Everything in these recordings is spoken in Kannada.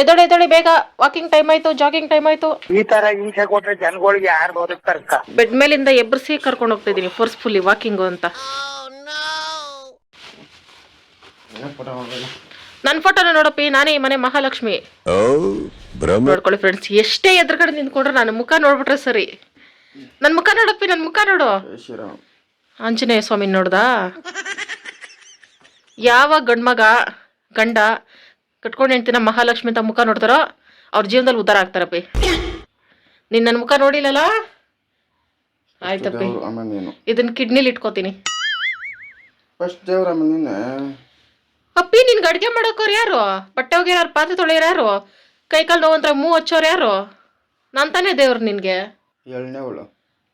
ಎದೊಳಿ ಎದೊಳೆ ಬೇಗ ವಾಕಿಂಗ್ ಟೈಮ್ ಆಯ್ತು ಜಾಗಿಂಗ್ ಟೈಮ್ ಆಯ್ತು. ಈ ತರ ಹಿಂಸೆ ಕೊಟ್ರೆ ಜನಗಳಿಗೆ ಯಾರು ಬದುಕ್ತಾರಕ್ಕ ಬೆಡ್ ಮೇಲಿಂದ ಎಬ್ಬರಿಸಿ ಕರ್ಕೊಂಡು ಹೋಗ್ತಾ ಇದೀನಿ ಫೋರ್ಸ್ಫುಲ್ಲಿ ವಾಕಿಂಗ್ ಅಂತ. ನನ್ನ ಫೋಟೋನ ನೋಡಪ್ಪಿ ನಾನೇ ಈ ಮನೆ ಮಹಾಲಕ್ಷ್ಮಿ. ನೋಡ್ಕೊಳ್ಳಿ ಫ್ರೆಂಡ್ಸ್ ಎಷ್ಟೇ ಎದುರುಗಡೆ ನಿಂತ್ಕೊಂಡ್ರೆ ನನ್ನ ಮುಖ ನೋಡ್ಬಿಟ್ರೆ ಸರಿ. ನನ್ನ ಮುಖ ನೋಡಪ್ಪಿ ನನ್ನ ಮುಖ ನೋಡು. ಆಂಜನೇಯ ಸ್ವಾಮಿ ನೋಡ್ದ? ಯಾವ ಗಂಡ್ಮಗ ಗಂಡ ಕಟ್ಕೊಂಡು ಹೆಂಡ್ತಿನ ಮಹಾಲಕ್ಷ್ಮಿ ಅಂತ ಮುಖ ನೋಡ್ತಾರೋ ಅವ್ರ ಜೀವನದಲ್ಲಿ ಉದ್ಧಾರ ಆಗ್ತಾರಪ್ಪ. ನೀನ್ ನನ್ನ ಮುಖ ನೋಡಿಲ್ಲಲ್ಲ ಆಯ್ತಪ್ಪಿ. ಇದನ್ನ ಕಿಡ್ನಿಲಿ ಇಟ್ಕೋತೀನಿ. ಫಸ್ಟ್ ದೇವ್ರ ಅಪ್ಪಿ ನಿನ್ಗೆ ಅಡುಗೆ ಮಾಡೋಕೋರು ಯಾರು? ಬಟ್ಟೆ ಹೋಗಿ ಯಾರು ಪಾತ್ರೆ ತೊಳೆಯೋರು ಯಾರು? ಕೈ ಕಾಲು ನೋವಂತ್ರ ಮೂ ಹಚ್ಚೋರು ಯಾರು? ನಾನ್ ತಾನೇ ದೇವ್ರು ನಿನ್ಗೆ. ಅವಳು.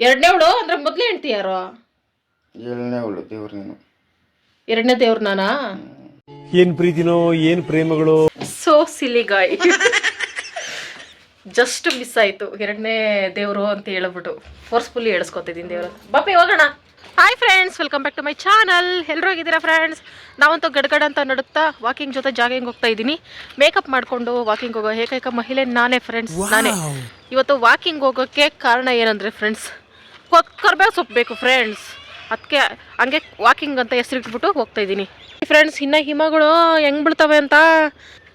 ಎರಡನೇವಳು ಅಂದ್ರೆ ಮೊದ್ಲೇ ಹೆಂಡ್ತಿ ಯಾರು? ದೇವ್ರು ನೀನು. ಎರಡನೇ ದೇವ್ರು ನಾನಾ? ಏನ್ ಪ್ರೀತಿನೋ ಏನ್ ಪ್ರೇಮಗಳು? So silly guy just miss ಆಯ್ತು. ಎರಡನೇ ದೇವರು ಅಂತ ಹೇಳ್ಬಿಟ್ಟು ಫೋರ್ಸ್ಫುಲ್ಲಿ ಹೇಳಿಸ್ಕೊತಿದ್ದೀನಿ ದೇವ್ರ. ಬಾಪಿ ಹೋಗೋಣ. Hi friends welcome back to my channel ಎಲ್ಲರೂ ಹೋಗಿದ್ದೀರಾ ಫ್ರೆಂಡ್ಸ್ ನಾವಂತೂ ಗಡ್ಗಡ ಅಂತ ನಡುತ್ತಾ ವಾಕಿಂಗ್ ಜೊತೆ ಜಾಗಿಂಗ್ ಹೋಗ್ತಾ ಇದ್ದೀನಿ. ಮೇಕಪ್ ಮಾಡಿಕೊಂಡು ವಾಕಿಂಗ್ ಹೋಗೋ ಏಕೈಕ ಮಹಿಳೆ ನಾನೇ ಫ್ರೆಂಡ್ಸ್ ನಾನೇ. ಇವತ್ತು ವಾಕಿಂಗ್ ಹೋಗೋಕ್ಕೆ ಕಾರಣ ಏನಂದರೆ ಫ್ರೆಂಡ್ಸ್ ಕರ್ಬೇವು ಸೊಪ್ಪು ಬೇಕು ಫ್ರೆಂಡ್ಸ್ ಅದಕ್ಕೆ ಹಂಗೆ ವಾಕಿಂಗ್ ಅಂತ ಹೆಸರಿಟ್ಬಿಟ್ಟು ಹೋಗ್ತಾ ಇದ್ದೀನಿ. ಫ್ರೆಂಡ್ಸ್ ಇನ್ನು ಹಿಮಗಳು ಹೆಂಗೆ ಬೀಳ್ತವೆ ಅಂತ?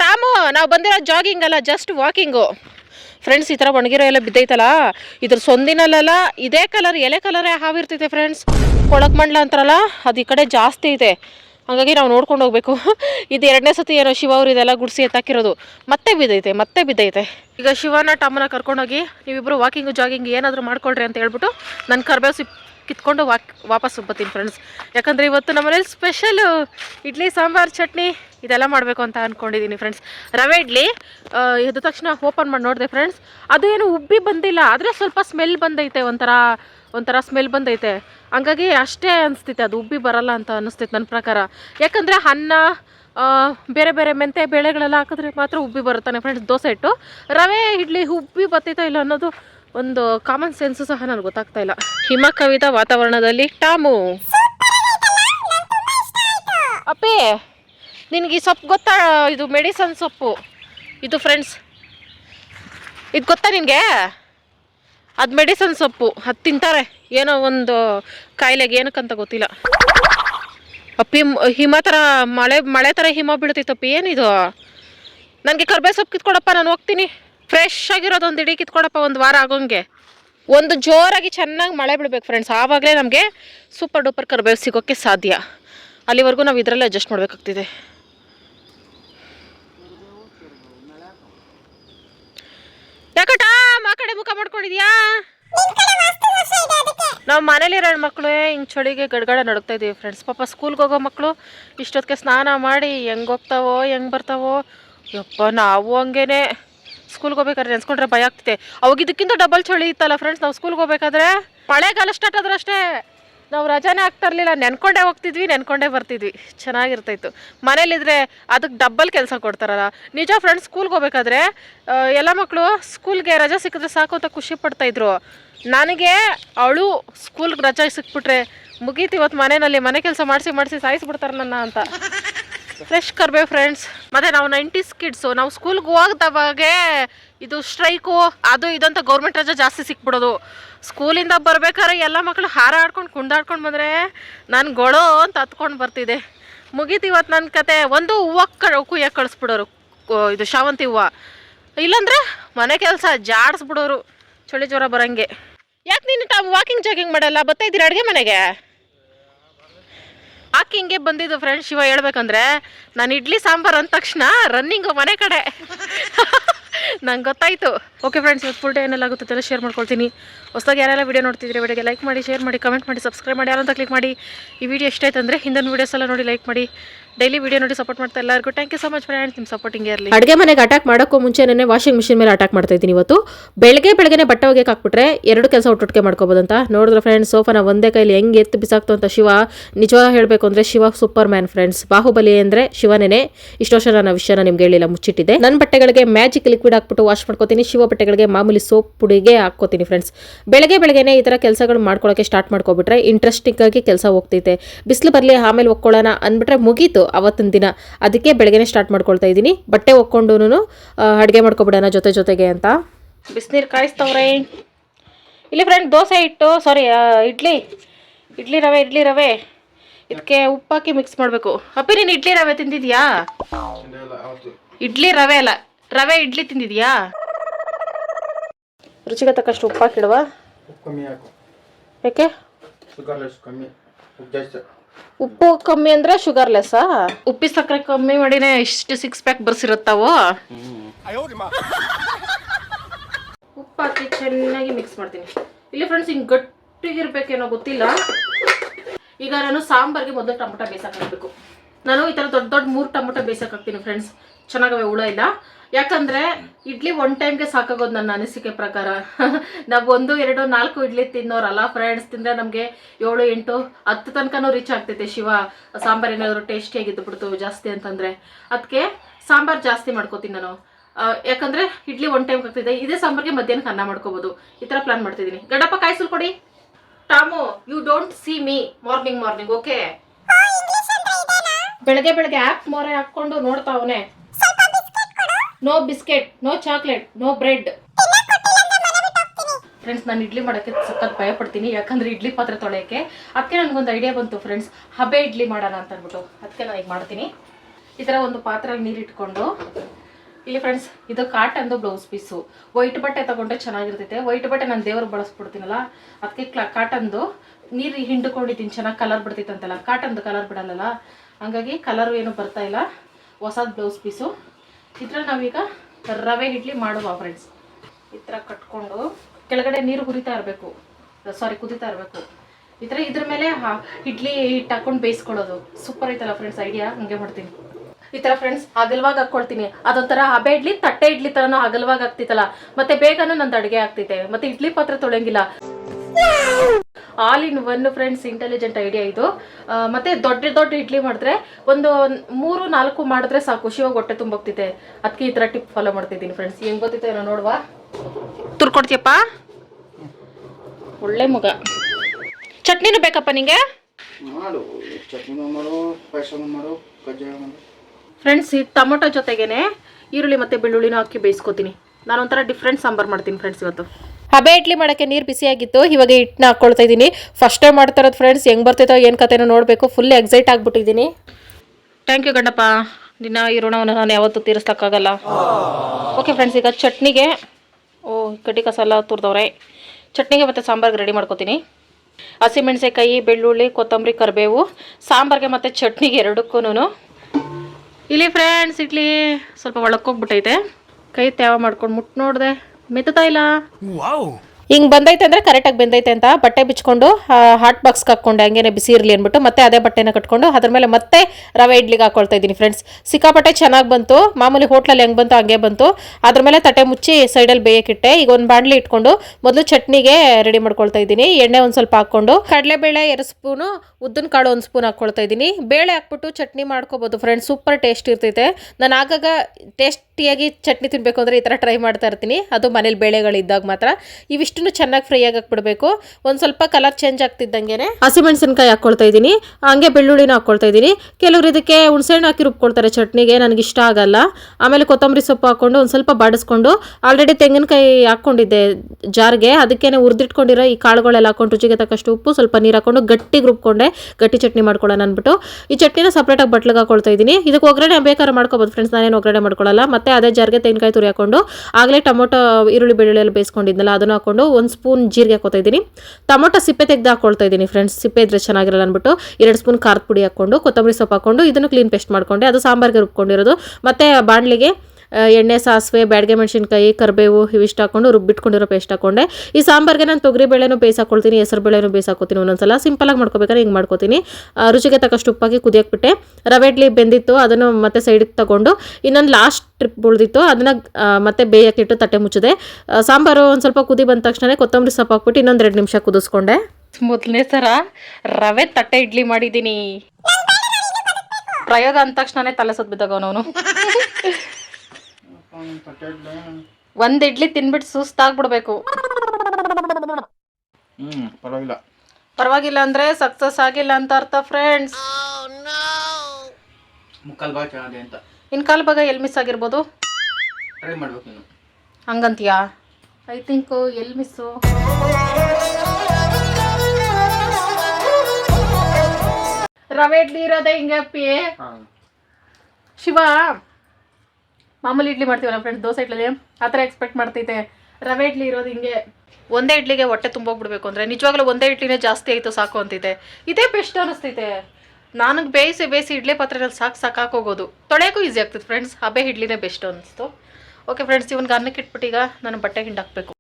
ಟಾಮು ನಾವು ಬಂದಿರೋ ಜಾಗಿಂಗ್ ಅಲ್ಲ ಜಸ್ಟ್ ವಾಕಿಂಗು ಫ್ರೆಂಡ್ಸ್ ಈ ಥರ ಒಣಗಿರೋ ಎಲ್ಲ ಬಿದ್ದೈತಲ್ಲ, ಇದ್ರ ಸೊಂದಿನಲ್ಲೆಲ್ಲ ಇದೇ ಕಲರ್ ಎಲೆ ಕಲರೇ ಹಾವಿರ್ತೈತೆ ಫ್ರೆಂಡ್ಸ್ ಕೊಳಕ್ ಮಂಡಲ ಅಂತಾರಲ್ಲ, ಅದು ಈ ಕಡೆ ಜಾಸ್ತಿ ಇದೆ ಹಾಗಾಗಿ ನಾವು ನೋಡ್ಕೊಂಡು ಹೋಗ್ಬೇಕು. ಇದು ಎರಡನೇ ಸತಿ ಏನೋ ಶಿವ ಅವ್ರು ಇದೆಲ್ಲ ಗುಡಿಸಿ ಎತ್ತಾಕಿರೋದು. ಮತ್ತೆ ಬಿದ್ದೈತೆ ಮತ್ತೆ ಬಿದ್ದೈತೆ. ಈಗ ಶಿವನ ಟಮ್ಮನ ಕರ್ಕೊಂಡೋಗಿ ನೀವಿಬ್ಬರು ವಾಕಿಂಗು ಜಾಗಿಂಗ್ ಏನಾದರೂ ಮಾಡ್ಕೊಳ್ರಿ ಅಂತ ಹೇಳ್ಬಿಟ್ಟು ನನ್ನ ಕರ್ಬೇವು ಸಿಪ್ ಕಿತ್ಕೊಂಡು ವಾಕ್ ವಾಪಸ್ ಬರ್ತೀನಿ ಫ್ರೆಂಡ್ಸ್ ಯಾಕಂದರೆ ಇವತ್ತು ನಮ್ಮ ಮನೇಲಿ ಸ್ಪೆಷಲು ಇಡ್ಲಿ, ಸಾಂಬಾರು, ಚಟ್ನಿ ಇದೆಲ್ಲ ಮಾಡಬೇಕು ಅಂತ ಅಂದ್ಕೊಂಡಿದ್ದೀನಿ ಫ್ರೆಂಡ್ಸ್ ರವೆ ಇಡ್ಲಿ ಎದ್ದ ತಕ್ಷಣ ಓಪನ್ ಮಾಡಿ ನೋಡಿದೆ ಫ್ರೆಂಡ್ಸ್ ಅದು ಏನು ಉಬ್ಬಿ ಬಂದಿಲ್ಲ, ಆದರೆ ಸ್ವಲ್ಪ ಸ್ಮೆಲ್ ಬಂದೈತೆ, ಒಂಥರ ಒಂಥರ ಸ್ಮೆಲ್ ಬಂದೈತೆ. ಹಂಗಾಗಿ ಅಷ್ಟೇ ಅನಿಸ್ತೈತೆ ಅದು ಉಬ್ಬಿ ಬರಲ್ಲ ಅಂತ ಅನ್ನಿಸ್ತೈತೆ ನನ್ನ ಪ್ರಕಾರ. ಯಾಕಂದರೆ ಅನ್ನ ಬೇರೆ ಬೇರೆ ಮೆಂತೆ ಬೇಳೆಗಳೆಲ್ಲ ಹಾಕಿದ್ರೆ ಮಾತ್ರ ಉಬ್ಬಿ ಬರುತ್ತಾನೆ ಫ್ರೆಂಡ್ಸ್ ದೋಸೆ ಇಟ್ಟು. ರವೆ, ಇಡ್ಲಿ ಉಬ್ಬಿ ಬರ್ತೈತೋ ಇಲ್ಲ ಅನ್ನೋದು ಒಂದು ಕಾಮನ್ ಸೆನ್ಸು ಸಹ ನನಗೆ ಗೊತ್ತಾಗ್ತಾ ಇಲ್ಲ. ಹಿಮ ಕವಿತ ವಾತಾವರಣದಲ್ಲಿ ಟಾಮು. ಅಪ್ಪೇ, ನಿನಗೆ ಈ ಸೊಪ್ಪು ಗೊತ್ತಾ? ಇದು ಮೆಡಿಸನ್ ಸೊಪ್ಪು. ಇದು ಫ್ರೆಂಡ್ಸ್ ಇದು ಗೊತ್ತಾ ನಿನಗೆ? ಅದು ಮೆಡಿಸನ್ ಸೊಪ್ಪು. ಅದು ತಿಂತಾರೆ. ಏನೋ ಒಂದು ಕಾಯಿಲೆಗೆ ಏನಕ್ಕಂತ ಗೊತ್ತಿಲ್ಲ. ಅಪ್ಪಿ, ಹಿಮ ಥರ ಮಳೆ ಮಳೆ ಥರ ಹಿಮ ಬೀಳ್ತಿತ್ತಪ್ಪಿ ಏನಿದು? ನನಗೆ ಕರ್ಬೇ ಸೊಪ್ಪು ಕಿತ್ಕೊಡಪ್ಪ, ನಾನು ಹೋಗ್ತೀನಿ. ಫ್ರೆಶ್ ಆಗಿರೋದು ಒಂದು ಇಡೀ ಕಿತ್ಕೊಡಪ್ಪ, ಒಂದು ವಾರ ಆಗೋಂಗೆ. ಒಂದು ಜೋರಾಗಿ ಚೆನ್ನಾಗಿ ಮಳೆ ಬೀಳ್ಬೇಕು ಫ್ರೆಂಡ್ಸ್ ಆವಾಗಲೇ ನಮಗೆ ಸೂಪರ್ ಡೂಪರ್ ಕರ್ಬೇವು ಸಿಗೋಕ್ಕೆ ಸಾಧ್ಯ. ಅಲ್ಲಿವರೆಗೂ ನಾವು ಇದರಲ್ಲೇ ಅಡ್ಜಸ್ಟ್ ಮಾಡಬೇಕಾಗ್ತಿದೆ. ಯಾಕಟ ಆ ಕಡೆ ಮುಖ ಮಾಡ್ಕೊಂಡಿದ್ಯಾ? ನಾವು ಮನೇಲಿರೋ ಹೆಣ್ಮಕ್ಳು ಹಿಂಗೆ ಚಳಿಗೆ ಗಡ್ಗಡ ನಡುಕ್ತಾ ಇದೀವಿ ಫ್ರೆಂಡ್ಸ್ ಪಾಪ ಸ್ಕೂಲ್ಗೆ ಹೋಗೋ ಮಕ್ಕಳು ಇಷ್ಟೊತ್ತಿಗೆ ಸ್ನಾನ ಮಾಡಿ ಹೆಂಗೆ ಹೋಗ್ತಾವೋ, ಹೆಂಗೆ ಬರ್ತಾವೋ, ಯಪ್ಪ, ನಾವು ಹಂಗೇನೆ. ಸ್ಕೂಲ್ಗೆ ಹೋಗ್ಬೇಕಾದ್ರೆ ನೆನ್ಸ್ಕೊಂಡ್ರೆ ಭಯ ಆಗ್ತಿದೆ. ಅವಾಗ ಇದಕ್ಕಿಂತ ಡಬಲ್ ಚಳಿ ಇತ್ತಲ್ಲ ಫ್ರೆಂಡ್ಸ್ ನಾವು ಸ್ಕೂಲ್ಗೆ ಹೋಗ್ಬೇಕಾದ್ರೆ ಮಳೆಗಾಲ ಸ್ಟಾರ್ಟ್ ಆದ್ರೆ ಅಷ್ಟೇ ನಾವು ರಜಾನೇ ಆಗ್ತಾ ಇರಲಿಲ್ಲ. ನೆನ್ಕೊಂಡೇ ಹೋಗ್ತಿದ್ವಿ, ನೆನ್ಕೊಂಡೇ ಬರ್ತಿದ್ವಿ. ಚೆನ್ನಾಗಿರ್ತಾಯಿತ್ತು. ಮನೇಲಿದ್ರೆ ಅದಕ್ಕೆ ಡಬ್ಬಲ್ ಕೆಲಸ ಕೊಡ್ತಾರಲ್ಲ. ನಿಜ ಫ್ರೆಂಡ್ಸ್ ಸ್ಕೂಲ್ಗೆ ಹೋಗ್ಬೇಕಾದ್ರೆ ಎಲ್ಲ ಮಕ್ಕಳು ಸ್ಕೂಲ್ಗೆ ರಜೆ ಸಿಕ್ಕಿದ್ರೆ ಸಾಕು ಅಂತ ಖುಷಿ ಪಡ್ತಾಯಿದ್ರು ನನಗೆ ಅವಳು ಸ್ಕೂಲ್ಗೆ ರಜೆ ಸಿಕ್ಬಿಟ್ರೆ ಮುಗೀತು ಇವತ್ತು ಮನೆಯಲ್ಲಿ ಮನೆ ಕೆಲಸ ಮಾಡಿಸಿ ಮಾಡಿಸಿ ಸಾಯಿಸ್ಬಿಡ್ತಾರೆ ನನ್ನ ಅಂತ. ಫ್ರೆಶ್ ಕರ್ಬೇವು ಫ್ರೆಂಡ್ಸ್ ಮತ್ತೆ ನಾವು ನೈಂಟೀಸ್ ಕಿಡ್ಸು ನಾವು ಸ್ಕೂಲ್ಗೆ ಹೋಗ್ದವಾಗೆ ಇದು ಸ್ಟ್ರೈಕು ಅದು ಇದಂತ ಗೌರ್ಮೆಂಟ್ ರಜೆ ಜಾಸ್ತಿ ಸಿಕ್ಬಿಡೋದು. ಸ್ಕೂಲಿಂದ ಬರ್ಬೇಕಾದ್ರೆ ಎಲ್ಲ ಮಕ್ಕಳು ಹಾರಾಡ್ಕೊಂಡು ಕುಂದಾಡ್ಕೊಂಡು ಬಂದರೆ ನಾನು ಗೊಳೋ ಅಂತ ಹತ್ಕೊಂಡು ಬರ್ತಿದೆ. ಮುಗೀತು ಇವತ್ತು ನನ್ನ ಕತೆ. ಒಂದು ಹೂವು ಕುಯ್ಯ ಕುಯ್ಯಕ್ಕೆ ಕಳಿಸ್ಬಿಡೋರು ಇದು ಶಾವಂತಿ ಹೂವು. ಇಲ್ಲಾಂದ್ರೆ ಮನೆ ಕೆಲಸ ಜಾಡಿಸ್ಬಿಡೋರು. ಚಳಿ ಜ್ವರ ಬರೋಂಗೆ. ಯಾಕೆ ನೀನು ತಾ ವಾಕಿಂಗ್ ಜಾಗಿಂಗ್ ಮಾಡಲ್ಲ? ಬರ್ತಾ ಇದ್ದೀರಾ ಅಡುಗೆ ಮನೆಗೆ? ವಾಕಿಂಗ್ಗೆ ಬಂದಿದ್ದು ಫ್ರೆಂಡ್ ಶಿವ ಹೇಳ್ಬೇಕಂದ್ರೆ, ನಾನು ಇಡ್ಲಿ ಸಾಂಬಾರ್ ಅಂದ ತಕ್ಷಣ ರನ್ನಿಂಗು ಮನೆ ಕಡೆ. ನಂಗೆ ಗೊತ್ತಾಯ್ತು. ಓಕೆ ಫ್ರೆಂಡ್ಸ್ ಇವತ್ತು ಫುಲ್ ಡೇ ಏನೆಲ್ಲ ಆಗುತ್ತೆ ಶೇರ್ ಮಾಡ್ಕೊಳ್ತೀನಿ. ಹೊಸದಾಗಿ ಯಾರೆಲ್ಲ ವೀಡಿಯೋ ನೋಡ್ತಿದ್ರೆ ವಿಡಿಯೋಗೆ ಲೈಕ್ ಮಾಡಿ ಶೇರ್ ಮಾಡಿ ಕಮೆಂಟ್ ಮಾಡಿ ಸಬ್ಸ್ಕ್ರೈಬ್ ಮಾಡಿ ಯಾರಂತ ಕ್ಲಿಕ್ ಮಾಡಿ. ಈ ವಿಡಿಯೋ ಎಷ್ಟಾಯ್ತು ಅಂದರೆ ಹಿಂದಿನ ವೀಡಿಯೋಸ್ ಎಲ್ಲ ನೋಡಿ ಲೈಕ್ ಮಾಡಿ. ಡೈಲಿ ವಿಡಿಯೋ ನೋಡಿ ಸಪೋರ್ಟ್ ಮಾಡ್ತಾ ಎಲ್ಲರಿಗೂ. Thank you so much friends ನಿಮ್ಮ ಸಪೋರ್ಟಿಂಗ್ ಇರಲಿ. ಅಡುಗೆ ಮನೆಗೆ ಅಟ್ಯಾಕ್ ಮಾಡೋಕ್ಕೂ ಮುಂಚೆನೇ ವಾಷಿಂಗ್ ಮಿಷಿನ್ ಮೇಲೆ ಅಟ್ಯಾಕ್ ಮಾಡ್ತಾ ಇದ್ದೀನಿ ಇವತ್ತು. ಬೆಳಗ್ಗೆ ಬೆಳಗ್ಗೆ ಬಟ್ಟೆ ಒಗೆಗೆ ಹಾಕ್ಬಿಟ್ರೆ ಎರಡು ಕೆಲಸ ಒಟ್ಟೊಟ್ಟಿಗೆ ಮಾಡ್ಕೋಬೋದಂತ ನೋಡಿದ್ರೆ ಫ್ರೆಂಡ್ಸ್ ಸೋಫಾನ ಒಂದೇ ಕೈಲಿ ಹೆಂಗೆ ಎತ್ತು ಬಿಸಾಕ್ತು ಅಂತ ಶಿವ. ನಿಜವಾಗ ಹೇಳಬೇಕು ಅಂದರೆ Shiva super man friends Baahubali ಅಂದರೆ ಶಿವನೇನೆ. ಇಷ್ಟು ವರ್ಷ ನಾನು ವಿಷಯನ ನಿಮ್ಗೆ ಹೇಳಿಲ್ಲ ಮುಚ್ಚಿಟ್ಟಿದೆ ನನ್ನ ಬಟ್ಟೆಗಳಿಗೆ ಮ್ಯಾಜಿಕ್ ಲಿಕ್ವಿಡ್ ಹಾಕ್ಬಿಟ್ಟು ವಾಶ್ ಮಾಡ್ಕೋತೀನಿ. ಶಿವ ಬಟ್ಟೆಗಳಿಗೆ ಮಾಮೂಲಿ ಸೋಪ್ ಪುಡಿಗೆ ಹಾಕ್ಕೋತೀನಿ ಫ್ರೆಂಡ್ಸ್ ಬೆಳಗ್ಗೆ ಬೆಳಗ್ಗೆನೇ ಈ ಥರ ಕೆಲಸಗಳು ಮಾಡ್ಕೊಳ್ಳೋಕೆ ಸ್ಟಾರ್ಟ್ ಮಾಡ್ಕೊಬಿಟ್ರೆ ಇಂಟ್ರೆಸ್ಟಿಂಗ್ ಆಗಿ ಕೆಲಸ ಹೋಗ್ತೈತೆ. ಬಿಸಿಲು ಬರಲಿ, ಆಮೇಲೆ ಒಕ್ಕೊಳ್ಳೋಣ ಅಂದ್ಬಿಟ್ರೆ ಮುಗೀತು. ಇತ್ತು ಅವತ್ತಿನ ದಿನ ಅದಕ್ಕೆ ಬೆಳಗ್ಗೆನೇ ಸ್ಟಾರ್ಟ್ ಮಾಡ್ಕೊಳ್ತಾ ಇದ್ದೀನಿ. ಬಟ್ಟೆ ಒಕ್ಕೊಂಡು ಅಡುಗೆ ಮಾಡ್ಕೊಬಿಡೋಣ ಜೊತೆ ಜೊತೆಗೆ ಅಂತ. ಬಿಸಿನೀರು ಕಾಯಿಸ್ತವ್ರೆ. ಇಲ್ಲಿ ಫ್ರೆಂಡ್ ದೋಸೆ ಇಟ್ಟು ಸಾರಿ ಇಡ್ಲಿ. ಇಡ್ಲಿ ರವೆ ಇಡ್ಲಿ ರವೆ. ಇದಕ್ಕೆ ಉಪ್ಪಾಕಿ ಮಿಕ್ಸ್ ಮಾಡಬೇಕು. ಅಪ್ಪಿ ನೀನು ಇಡ್ಲಿ ರವೆ ತಿಂದಿದ್ಯಾ? ಇಡ್ಲಿ ರವೆ ಅಲ್ಲ ರವೆ ಇಡ್ಲಿ ತಿಂದಿದ್ಯಾ? ರುಚಿಗೆ ತಕ್ಕಷ್ಟು ಉಪ್ಪಾಕಿಡುವ. ಹಾಕು. ಯಾಕೆ ಶುಗರ್ ಲೆಸ್ ಕಮ್ಮಿ. ಉಪ್ಪು ಕಮ್ಮಿ ಅಂದ್ರೆ ಶುಗರ್ ಲೆಸ್ ಉಪ್ಪಿ ಸಕ್ಕರೆ ಕಮ್ಮಿ ಮಾಡಿನೇ ಇಷ್ಟು ಸಿಕ್ಸ್ ಪ್ಯಾಕ್ ಬರ್ಸಿರುತ್ತಾವು? ಉಪ್ಪು ಹಾಕಿ ಚೆನ್ನಾಗಿ ಮಿಕ್ಸ್ ಮಾಡ್ತೀನಿ. ಇಲ್ಲಿ ಫ್ರೆಂಡ್ಸ್ ಹಿಂಗ್ ಗಟ್ಟಿಗಿರ್ಬೇಕೇನೋ ಗೊತ್ತಿಲ್ಲ. ಈಗ ನಾನು ಸಾಂಬಾರ್ಗೆ ಮೊದಲು ಟೊಮೊಟೊ ಬೇಯಿಸಕ್ಕೆ ಹಾಕಬೇಕು. ನಾನು ಈ ಥರ ದೊಡ್ಡ ದೊಡ್ಡ ಮೂರು ಟೊಮೊಟೊ ಬೇಯಿಸಕ್ಕೆ ಹಾಕ್ತೀನಿ ಫ್ರೆಂಡ್ಸ್ ಚೆನ್ನಾಗವೆ ಹುಳ ಇಲ್ಲ. ಯಾಕಂದ್ರೆ ಇಡ್ಲಿ ಒನ್ ಟೈಮ್ಗೆ ಸಾಕಾಗೋದು ನನ್ನ ಅನಿಸಿಕೆ ಪ್ರಕಾರ. ನಾವು ಒಂದು ಎರಡು ನಾಲ್ಕು ಇಡ್ಲಿ ತಿನ್ನೋರಲ್ಲ ಫ್ರೆಂಡ್ಸ್ ತಿಂದರೆ ನಮಗೆ ಏಳು ಎಂಟು ಹತ್ತು ತನಕನೂ ರೀಚ್ ಆಗ್ತೈತೆ ಶಿವ. ಸಾಂಬಾರ್ ಏನಾದರೂ ಟೇಸ್ಟಿಯಾಗಿದ್ದು ಬಿಡ್ತು ಜಾಸ್ತಿ ಅಂತಂದರೆ. ಅದಕ್ಕೆ ಸಾಂಬಾರ್ ಜಾಸ್ತಿ ಮಾಡ್ಕೋತೀನಿ ನಾನು. ಯಾಕಂದ್ರೆ ಇಡ್ಲಿ ಒನ್ ಟೈಮ್ ಆಗ್ತಿದೆ ಇದೇ ಸಾಂಬಾರ್ಗೆ ಮಧ್ಯಾಹ್ನಕ್ಕೆ ಅನ್ನ ಮಾಡ್ಕೋಬೋದು. ಈ ಥರ ಪ್ಲಾನ್ ಮಾಡ್ತಿದ್ದೀನಿ. ಗಡಪ್ಪ ಕಾಯಿಸಲ್ ಕೊಡಿ. Tom you don't see me morning morning okay ಬೆಳಗ್ಗೆ ಬೆಳಗ್ಗೆ ಆ್ಯಪ್ ಮೋರೆ ಹಾಕೊಂಡು ನೋಡ್ತಾ ಅವನೇ. No biscuit no chocolate no bread friends ನಾನು ಇಡ್ಲಿ ಮಾಡೋಕ್ಕೆ ಸಖತ್ ಭಯ ಪಡ್ತೀನಿ ಯಾಕಂದ್ರೆ ಇಡ್ಲಿ ಪಾತ್ರೆ ತೊಳೆಯೋಕ್ಕೆ. ಅದಕ್ಕೆ ನನಗೊಂದು ಐಡಿಯಾ ಬಂತು ಫ್ರೆಂಡ್ಸ್ ಹಬೆ ಇಡ್ಲಿ ಮಾಡೋಣ ಅಂತ ಅಂದ್ಬಿಟ್ಟು. ಅದಕ್ಕೆ ನಾನು ಈಗ ಮಾಡ್ತೀನಿ. ಈ ಥರ ಒಂದು ಪಾತ್ರೆಗೆ ನೀರು ಇಟ್ಕೊಂಡು. ಇಲ್ಲಿ ಫ್ರೆಂಡ್ಸ್ ಇದು ಕಾಟನ್ದು ಬ್ಲೌಸ್ ಪೀಸು ವೈಟ್ ಬಟ್ಟೆ ತಗೊಂಡ್ರೆ ಚೆನ್ನಾಗಿರ್ತೈತೆ. ವೈಟ್ ಬಟ್ಟೆ ನಾನು ದೇವ್ರ ಬಳಸ್ಬಿಡ್ತೀನಲ್ಲ ಅದಕ್ಕೆ ಕ್ಲಾ, ಕಾಟನ್ದು ನೀರು ಹಿಂಡ್ಕೊಂಡಿದ್ದೀನಿ. ಚೆನ್ನಾಗಿ ಕಲರ್ ಬಿಡ್ತೈತೆ ಅಂತಲ್ಲ. ಕಾಟನ್ದು ಕಲರ್ ಬಿಡಲ್ಲಲ್ಲ. ಹಂಗಾಗಿ ಕಲರು ಏನು ಬರ್ತಾ ಇಲ್ಲ. ಹೊಸದು ಬ್ಲೌಸ್ ಪೀಸು ಇದ್ರಲ್ಲಿ ನಾವೀಗ ರವೆ ಇಡ್ಲಿ ಮಾಡುವ ಫ್ರೆಂಡ್ಸ್ ಈ ಥರ ಕಟ್ಕೊಂಡು ಕೆಳಗಡೆ ನೀರು ಹುರಿತಾ ಇರಬೇಕು. ಸಾರಿ ಕುದಿತಾ ಇರಬೇಕು. ಈ ಥರ ಇದ್ರ ಮೇಲೆ ಇಡ್ಲಿ ಹಿಟ್ಟು ಹಾಕೊಂಡು ಬೇಯಿಸ್ಕೊಳ್ಳೋದು. ಸೂಪರ್ ಐತಲ್ಲ ಫ್ರೆಂಡ್ಸ್ ಐಡಿಯಾ ಹಂಗೆ ಮಾಡ್ತೀನಿ. ಈ ಥರ ಫ್ರೆಂಡ್ಸ್ ಅಗಲವಾಗಿ ಹಾಕ್ಕೊಳ್ತೀನಿ. ಅದೊಂಥರ ಹಬೆ ಇಡ್ಲಿ, ತಟ್ಟೆ ಇಡ್ಲಿ ಥರನೂ ಅಗಲವಾಗಿ ಆಗ್ತಿತ್ತಲ್ಲ ಮತ್ತೆ ಬೇಗನೂ ನಂದು ಅಡುಗೆ ಆಗ್ತಿದೆ. ಮತ್ತೆ ಇಡ್ಲಿ ಪಾತ್ರೆ ತೊಳೆಯಂಗಿಲ್ಲ. All in one friends intelligent idea ಇದು. ಮತ್ತೆ ದೊಡ್ಡ ದೊಡ್ಡ ಇಡ್ಲಿ ಮಾಡಿದ್ರೆ ಒಂದು ಮೂರು ನಾಲ್ಕು ಮಾಡಿದ್ರೆ ಸಾಕು. ಶಿವಾಗ ಹೊಟ್ಟೆ ತುಂಬೋಗ್ತಿದೆ. ಅದಕ್ಕೆ ಈ ಥರ ಟಿಪ್ ಫಾಲೋ ಮಾಡ್ತಿದ್ದೀನಿ ಫ್ರೆಂಡ್ಸ್. ಹೆಂಗ್ ಗೊತ್ತಿತ್ತು ಏನೋ ನೋಡುವ. ತುರ್ಕೊಡ್ತೀಯಪ್ಪ ಒಳ್ಳೆ ಮಗ. ಚಟ್ನಿನೂ ಬೇಕಪ್ಪ ನಿಂಗೆ? ಫ್ರೆಂಡ್ಸ್ ಈ ಟೊಮೊಟೊ ಜೊತೆಗೇನೆ ಈರುಳ್ಳಿ ಮತ್ತೆ ಬೆಳ್ಳುಳ್ಳಿನೂ ಹಾಕಿ ಬೇಯಿಸ್ಕೊತೀನಿ. ನಾನು ಒಂಥರ ಡಿಫ್ರೆಂಟ್ ಸಾಂಬಾರು ಮಾಡ್ತೀನಿ ಫ್ರೆಂಡ್ಸ್ ಇವತ್ತು. ಹಬೆ ಇಡ್ಲಿ ಮಾಡೋಕ್ಕೆ ನೀರು ಬಿಸಿಯಾಗಿತ್ತು. ಇವಾಗ ಹಿಟ್ಟನ್ನ ಹಾಕ್ಕೊಳ್ತಾ ಇದ್ದೀನಿ. ಫಸ್ಟ್ ಟೈಮ್ ಮಾಡ್ತಾ ಇರೋದು ಫ್ರೆಂಡ್ಸ್ ಹೆಂಗೆ ಬರ್ತೈತೋ ಏನು ಕತೆನೋ ನೋಡಬೇಕು. ಫುಲ್ ಎಕ್ಸೈಟ್ ಆಗಿಬಿಟ್ಟಿದ್ದೀನಿ. ಥ್ಯಾಂಕ್ ಯು ಗಂಡಪ್ಪ ದಿನ ಈ ಋಣವನ್ನು ನಾನು ಯಾವತ್ತೂ ತೀರಿಸ್ಲಿಕ್ಕಾಗಲ್ಲ. ಓಕೆ ಫ್ರೆಂಡ್ಸ್ ಈಗ ಚಟ್ನಿಗೆ, ಓ ಕಡ್ಡಿ ಕಸ ತುರ್ದವ್ರೆ. ಚಟ್ನಿಗೆ ಮತ್ತು ಸಾಂಬಾರ್ಗೆ ರೆಡಿ ಮಾಡ್ಕೋತೀನಿ. ಹಸಿಮೆಣಸೆಕಾಯಿ ಬೆಳ್ಳುಳ್ಳಿ, ಕೊತ್ತಂಬರಿ, ಕರಿಬೇವು, ಸಾಂಬಾರ್ಗೆ ಮತ್ತು ಚಟ್ನಿಗೆ ಎರಡಕ್ಕೂ ಇಲ್ಲಿ ಫ್ರೆಂಡ್ಸ್ ಇಡ್ಲಿ ಸ್ವಲ್ಪ ಒಳಕ್ಕೋಗ್ಬಿಟ್ಟೈತೆ ಕೈ ತ್ಯಾವ ಮಾಡ್ಕೊಂಡು ಮುಟ್ಟು ನೋಡಿದೆ. ಮೆತ್ತತಾ ಇಲ್ಲ ಹಿಂಗೆ ಬಂದೈತೆ ಅಂದರೆ ಕರೆಕ್ಟಾಗಿ ಬೆಂದೈತೆ ಅಂತ ಬಟ್ಟೆ ಬಿಚ್ಕೊಂಡು ಹಾಟ್ ಬಾಕ್ಸ್ಗೆ ಹಾಕ್ಕೊಂಡೆ, ಹಂಗೇನೆ ಬಿಸಿ ಇರಲಿ ಅಂದ್ಬಿಟ್ಟು ಮತ್ತೆ ಅದೇ ಬಟ್ಟೆನ ಕಟ್ಕೊಂಡು ಅದ್ರ ಮೇಲೆ ಮತ್ತೆ ರವೆ ಇಡ್ಲಿಗೆ ಹಾಕೊಳ್ತಾ ಇದ್ದೀನಿ ಫ್ರೆಂಡ್ಸ್ ಸಿಕ್ಕಾಪಟ್ಟೆ ಚೆನ್ನಾಗಿ ಬಂತು. ಮಾಮೂಲಿ ಹೋಟ್ಲಲ್ಲಿ ಹೆಂಗೆ ಬಂತು ಹಂಗೆ ಬಂತು. ಅದ್ರ ಮೇಲೆ ತಟ್ಟೆ ಮುಚ್ಚಿ ಸೈಡಲ್ಲಿ ಬೇಯಕ್ಕಿಟ್ಟೆ ಈಗ ಒಂದು ಬಾಣಲಿ ಇಟ್ಕೊಂಡು ಮೊದಲು ಚಟ್ನಿಗೆ ರೆಡಿ ಮಾಡ್ಕೊಳ್ತಾ ಇದ್ದೀನಿ. ಎಣ್ಣೆ ಒಂದು ಸ್ವಲ್ಪ ಹಾಕ್ಕೊಂಡು, ಕಡಲೆಬೇಳೆ ಎರಡು ಸ್ಪೂನು ಉದ್ದಿನ ಕಾಳು ಒಂದು ಸ್ಪೂನ್ ಹಾಕ್ಕೊಳ್ತಾ ಇದ್ದೀನಿ. ಬೇಳೆ ಹಾಕ್ಬಿಟ್ಟು ಚಟ್ನಿ ಮಾಡ್ಕೋಬೋದು ಫ್ರೆಂಡ್ಸ್ ಸೂಪರ್ ಟೇಸ್ಟ್ ಇರ್ತೈತೆ. ನಾನು ಆಗಾಗ ಟೇಸ್ಟಿಯಾಗಿ ಚಟ್ನಿ ತಿನ್ನಬೇಕು ಅಂದರೆ ಈ ಥರ ಟ್ರೈ ಮಾಡ್ತಾ ಇರ್ತೀನಿ. ಅದು ಮನೇಲಿ ಬೇಳೆಗಳಿದ್ದಾಗ ಮಾತ್ರ. ಚೆನ್ನಾಗಿ ಫ್ರೈ ಆಗಿ ಹಾಕ್ಬಿಡ್ಬೇಕು ಒಂದು ಸ್ವಲ್ಪ ಕಲರ್ ಚೇಂಜ್ ಆಗ್ತಿದ್ದಂಗೆ ಹಸಿಮೆಣಸಿನ್ಕಾಯಿ ಹಾಕ್ಕೊಳ್ತಾ ಇದ್ದೀನಿ. ಹಂಗೆ ಬೆಳ್ಳುಳ್ಳಿನ ಹಾಕ್ಕೊಳ್ತಾ ಇದ್ದೀನಿ ಕೆಲವರು ಇದಕ್ಕೆ ಹುಣಸೆಹಣ್ಣು ಹಾಕಿ ರುಬ್ಕೊಳ್ತಾರೆ ಚಟ್ನಿಗೆ, ನನಗೆ ಇಷ್ಟ ಆಗಲ್ಲ. ಆಮೇಲೆ ಕೊತ್ತಂಬರಿ ಸೊಪ್ಪು ಹಾಕ್ಕೊಂಡು ಒಂದು ಸ್ವಲ್ಪ ಬಾಡಿಸ್ಕೊಂಡು ಆಲ್ರೆಡಿ ತೆಂಗಿನಕಾಯಿ ಹಾಕ್ಕೊಂಡಿದ್ದೆ ಜಾರ್ಗೆ. ಅದಕ್ಕೇನೆ ಹುರಿದಿಟ್ಕೊಂಡಿರೋ ಈ ಕಾಳುಗಳೆಲ್ಲ ಹಾಕೊಂಡು ರುಚಿಗೆ ತಕ್ಕಷ್ಟು ಉಪ್ಪು, ಸ್ವಲ್ಪ ನೀರು ಹಾಕೊಂಡು ಗಟ್ಟಿಗೆ ರುಬ್ಕೊಂಡೆ, ಗಟ್ಟಿ ಚಟ್ನಿ ಮಾಡ್ಕೊಳ್ಳೋಣ ಅಂದ್ಬಿಟ್ಟು. ಈ ಚಟ್ನಿನ ಸಪ್ರೇಟಾಗಿ ಬಟ್ಲಿಗೆ ಹಾಕೊಳ್ತಾ ಇದ್ದೀನಿ. ಇದಕ್ಕೆ ಒಗ್ಗರಣೆ ಬೇಕಾದ್ರೆ ಮಾಡ್ಕೋಬೋದು ಫ್ರೆಂಡ್ಸ್ ನಾನೇನು ಒಗ್ಗರಣೆ ಮಾಡ್ಕೊಳ್ಳಲ್ಲ ಮತ್ತೆ ಅದೇ ಜಾರ್ಗೆ ತೆಂಗಿನಕಾಯಿ ತುರಿ ಹಾಕೊಂಡು ಆಗಲೇ ಟೊಮೊಟೊ, ಈರುಳ್ಳಿ ಬೆಳ್ಳುಳ್ಳಿ ಎಲ್ಲ ಬೇಯಿಸ್ಕೊಂಡಿದ್ನಲ್ಲ, ಅದನ್ನು ಹಾಕೊಂಡು ಒಂದು ಸ್ಪೂನ್ ಜೀರಿಗೆ ಹಾಕೋತಾ ಇದ್ದೀನಿ. ಟೊಮೊಟೊ ಸಿಪ್ಪೆ ತೆಗೆದು ಹಾಕೊಳ್ತಾ ಇದ್ದೀನಿ ಫ್ರೆಂಡ್ಸ್ ಸಿಪ್ಪೆ ಇದ್ರೆ ಚೆನ್ನಾಗಿರಲ್ಲ ಅಂದ್ಬಿಟ್ಟು ಎರಡು ಸ್ಪೂನ್ ಖಾರದ ಪುಡಿ ಹಾಕೊಂಡು ಕೊತ್ತಂಬರಿ ಸೊಪ್ಪು ಹಾಕೊಂಡು ಇದನ್ನು ಕ್ಲೀನ್ ಪೇಸ್ಟ್ ಮಾಡ್ಕೊಂಡೆ. ಅದು ಸಾಂಬಾರ್ಗೆ ರುಬ್ಕೊಂಡಿರೋದು. ಮತ್ತೆ ಬಾಣಲಿಗೆ ಎಣ್ಣೆ, ಸಾಸಿವೆ, ಬ್ಯಾಡಗೆ ಮೆಣಸಿನ್ಕಾಯಿ, ಕರಿಬೇವು ಇವಿಷ್ಟು ಹಾಕೊಂಡು ರುಬ್ಬಿಟ್ಕೊಂಡಿರೋ ಪೇಸ್ಟ್ ಹಾಕೊಂಡೆ. ಈ ಸಾಂಬಾರ್ಗೆ ನಾನು ತೊಗರಿ ಬೇಳೆನೂ ಬೇಯಿಸಾಕೊಳ್ತೀನಿ, ಹೆಸರು ಬೇಳೆನೂ ಸಲ ಒಂದೊಂದ್ಸಲ. ಸಿಂಪಲಾಗಿ ಮಾಡ್ಕೋಬೇಕಾದ್ರೆ ಹಿಂಗೆ ಮಾಡ್ಕೋತೀನಿ. ರುಚಿಗೆ ತಕ್ಕಷ್ಟು ಉಪ್ಪಾಗಿ ಕುದಿಯಾಕ್ಬಿಟ್ಟೆ. ರವೆ ಇಡ್ಲಿ ಬೆಂದಿತ್ತು, ಅದನ್ನು ಮತ್ತೆ ಸೈಡಿಗೆ ತಗೊಂಡು, ಇನ್ನೊಂದು ಲಾಸ್ಟ್ ಟ್ರಿಪ್ ಉಳಿದಿತ್ತು, ಅದನ್ನು ಮತ್ತೆ ಬೇಯಕ್ಕಿಟ್ಟು ತಟ್ಟೆ ಮುಚ್ಚಿದೆ. ಸಾಂಬಾರು ಒಂದು ಸ್ವಲ್ಪ ಕುದಿ ಬಂದ ತಕ್ಷಣ ಕೊತ್ತಂಬರಿ ಸೊಪ್ಪು ಹಾಕ್ಬಿಟ್ಟು ಇನ್ನೊಂದು ಎರಡು ನಿಮಿಷ ಕುದಿಸ್ಕೊಂಡೆ. ಮೊದಲನೇ ಸರ, ರವೆ ತಟ್ಟೆ ಇಡ್ಲಿ ಮಾಡಿದ್ದೀನಿ. ಪ್ರಯೋಗ ಅಂದ ತಕ್ಷಣನೇ ತಲೆ ಸುತ್ತ ಅವನು ಒಂದ್ ಇಡ್ಲಿ ತಿನ್ಬಿಟ್ಟು ಸುಸ್ತಾಗ್ಬಿಡ್ಬೇಕು ಹ್ಮ್ ಪರವಾಗಿಲ್ಲ. ಪರವಾಗಿಲ್ಲ ಅಂದ್ರೆ ಸಕ್ಸಸ್ ಆಗಿಲ್ಲ ಅಂತ ಅರ್ಥ ಫ್ರೆಂಡ್ಸ್. ಮುಕ್ಕಾಲು ಕಾಲ್ ಚೆನ್ನಾಗಿದೆ ಅಂತ. ಇನ್ನು ಕಾಲು ಭಾಗ ಎಲ್ಲಿ ಮಿಸ್ ಆಗಿರ್ಬೋದು? ಟ್ರೈ ಮಾಡ್ಬೇಕು ಹಂಗಂತೀಯಾ? ಐ ಥಿಂಕ್ ಎಲ್ಲಿ ಮಿಸ್ಸು. ರವೆ ಇಡ್ಲಿ ಇರೋದೇ ಹಿಂಗೆ ಅಪ್ಪಿ. ಶಿವ ಮಾಮೂಲಿ ಇಡ್ಲಿ ಮಾಡ್ತೀವಲ್ಲ ಫ್ರೆಂಡ್ಸ್ ದೋಸೆ ಇಡ್ಲಿ ಆ ಥರ ಎಕ್ಸ್ಪೆಕ್ಟ್ ಮಾಡ್ತೈತೆ. ರವೆ ಇಡ್ಲಿ ಇರೋದು ಹಿಂಗೆ. ಒಂದೇ ಇಡ್ಲಿಗೆ ಹೊಟ್ಟೆ ತುಂಬೋಗ್ಬಿಡ್ಬೇಕು ಅಂದರೆ ನಿಜವಾಗ್ಲೂ ಒಂದೇ ಇಡ್ಲಿನೇ ಜಾಸ್ತಿ ಆಯಿತು ಸಾಕು ಅಂತೈತೆ ಇದೇ ಬೆಸ್ಟ್ ಅನಿಸ್ತೈತೆ. ನನಗೆ ಬೇಯಿಸಿ ಬೇಯಿಸಿ ಇಡ್ಲಿ ಪಾತ್ರೆಯಲ್ಲಿ ಸಾಕು ಸಾಕಾಕೋಗೋದು ತೊಳೆಯೋಕ್ಕೂ ಈಸಿ ಆಗ್ತದೆ ಫ್ರೆಂಡ್ಸ್ ಹಬೆ ಇಡ್ಲಿನೇ ಬೆಸ್ಟ್ ಅನಿಸ್ತು. ಓಕೆ ಫ್ರೆಂಡ್ಸ್ ಇವನ್ಗೆ ಅನ್ನಕ್ಕೆ ಇಟ್ಬಿಟ್ಟು ಈಗ ನಾನು ಬಟ್ಟೆ ಹಿಂಡಾಕ್ಬೇಕು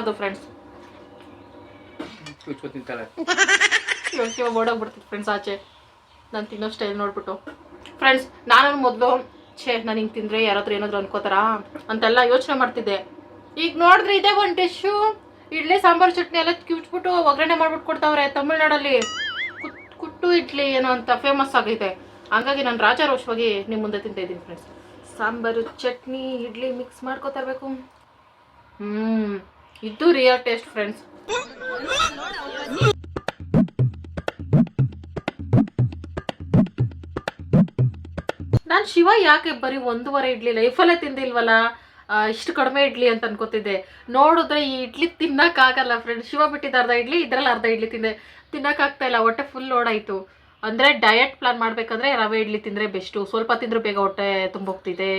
ತಿನ್ನಬಾರ್ದು ಫ್ರೆಂಡ್ಸ್ ಓಡೋಗ್ಬಿಡ್ತದೆ ಫ್ರೆಂಡ್ಸ್ ಆಚೆ. ನಾನು ತಿನ್ನೋ ಸ್ಟೈಲ್ ನೋಡ್ಬಿಟ್ಟು. ಫ್ರೆಂಡ್ಸ್ ನಾನು ಮೊದಲು ಛೇ ನಾನು ಹಿಂಗೆ ತಿಂದರೆ ಯಾರಾದ್ರೂ ಏನಾದರೂ ಅನ್ಕೋತಾರಾ? ಅಂತೆಲ್ಲ ಯೋಚನೆ ಮಾಡ್ತಿದ್ದೆ. ಈಗ ನೋಡಿದ್ರೆ ಇದೇ ಒಂದು ಡಿಶ್ಶು ಇಡ್ಲಿ ಸಾಂಬಾರು ಚಟ್ನಿ ಎಲ್ಲ ಕಿವಿಚ್ಬಿಟ್ಟು ಒಗ್ಗರಣೆ ಮಾಡ್ಬಿಟ್ಟು ಕೊಡ್ತಾವ್ರೆ ತಮಿಳ್ನಾಡಲ್ಲಿ. ಕುಟ್ ಕುಟ್ಟು ಇಡ್ಲಿ ಏನೋ ಅಂತ ಫೇಮಸ್ ಆಗೈತೆ ಹಂಗಾಗಿ ನಾನು ರಾಜಾರೋಷವಾಗಿ ನಿಮ್ಮ ಮುಂದೆ ತಿಂತಾ ಇದ್ದೀನಿ ಫ್ರೆಂಡ್ಸ್ ಸಾಂಬಾರು ಚಟ್ನಿ ಇಡ್ಲಿ ಮಿಕ್ಸ್ ಮಾಡ್ಕೊತರ್ಬೇಕು ಹ್ಞೂ ಇದು ರಿಯಲ್ ಟೇಸ್ಟ್ ಫ್ರೆಂಡ್ಸ್ ನಾನು ಶಿವ ಯಾಕೆ ಬರೀ ಒಂದೂವರೆ ಇಡ್ಲಿ ಲೈಫಲ್ಲೇ ತಿಂದಿಲ್ವಲ್ಲ? ಇಷ್ಟು ಕಡಿಮೆ ಇಡ್ಲಿ ಅಂತ ಅನ್ಕೋತಿದ್ದೆ. ನೋಡಿದ್ರೆ ಈ ಇಡ್ಲಿ ತಿನ್ನಕ್ಕಾಗಲ್ಲ ಫ್ರೆಂಡ್ ಶಿವ ಬಿಟ್ಟಿದ್ದ ಅರ್ಧ ಇಡ್ಲಿ, ಇದ್ರಲ್ಲಿ ಅರ್ಧ ಇಡ್ಲಿ ತಿಂದೆ. ತಿನ್ನಕ್ಕಾಗ್ತಾ ಇಲ್ಲ, ಹೊಟ್ಟೆ ಫುಲ್ ಲೋಡಾಯಿತು ಅಂದರೆ ಡಯಟ್ ಪ್ಲಾನ್ ಮಾಡಬೇಕಂದ್ರೆ ರವೆ ಇಡ್ಲಿ ತಿಂದರೆ ಬೆಸ್ಟು ಸ್ವಲ್ಪ ತಿಂದರೂ ಬೇಗ ಹೊಟ್ಟೆ ತುಂಬೋಗ್ತಿದೆ.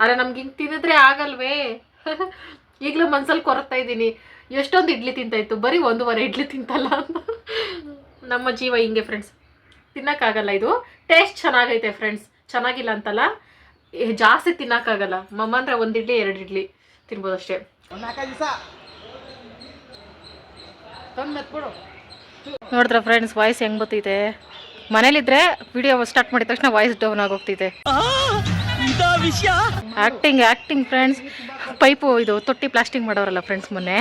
ಆದರೆ ನಮ್ಗೆ ಹಿಂಗೆ ತಿನ್ನಿದ್ರೆ ಆಗಲ್ವೇ? ಈಗಲೂ ಮನ್ಸಲ್ಲಿ ಕೊರತಾ ಇದ್ದೀನಿ. ಎಷ್ಟೊಂದು ಇಡ್ಲಿ ತಿಂತಾಯಿತ್ತು ಬರೀ ಒಂದೂವರೆ ಇಡ್ಲಿ ತಿಂತಲ್ಲ ಅಂತ. ನಮ್ಮ ಜೀವ ಹಿಂಗೆ ಫ್ರೆಂಡ್ಸ್ ತಿನ್ನೋಕ್ಕಾಗಲ್ಲ ಇದು. ಟೇಸ್ಟ್ ಚೆನ್ನಾಗೈತೆ ಫ್ರೆಂಡ್ಸ್ ಚೆನ್ನಾಗಿಲ್ಲ ಅಂತಲ್ಲ. ಏ, ಜಾಸ್ತಿ ತಿನ್ನೋಕ್ಕಾಗಲ್ಲ. ಮಮ್ಮ ಅಂದ್ರೆ ಒಂದು ಇಡ್ಲಿ ಎರಡು ಇಡ್ಲಿ ತಿನ್ಬೋದು ಅಷ್ಟೇ. ನೋಡಿದ್ರ ಫ್ರೆಂಡ್ಸ್ ವಾಯ್ಸ್ ಹೆಂಗ್ ಬರ್ತೈತೆ ಮನೇಲಿದ್ರೆ ವಿಡಿಯೋ ಸ್ಟಾರ್ಟ್ ಮಾಡಿದ ತಕ್ಷಣ ವಾಯ್ಸ್ ಡೌನ್ ಆಗೋಗ್ತೈತೆ ಆಕ್ಟಿಂಗ್ ಆ್ಯಕ್ಟಿಂಗ್ ಫ್ರೆಂಡ್ಸ್ ಪೈಪು ಇದು ತೊಟ್ಟಿ ಪ್ಲಾಸ್ಟಿಕ್ ಮಾಡೋರಲ್ಲ ಫ್ರೆಂಡ್ಸ್ ಮೊನ್ನೆ.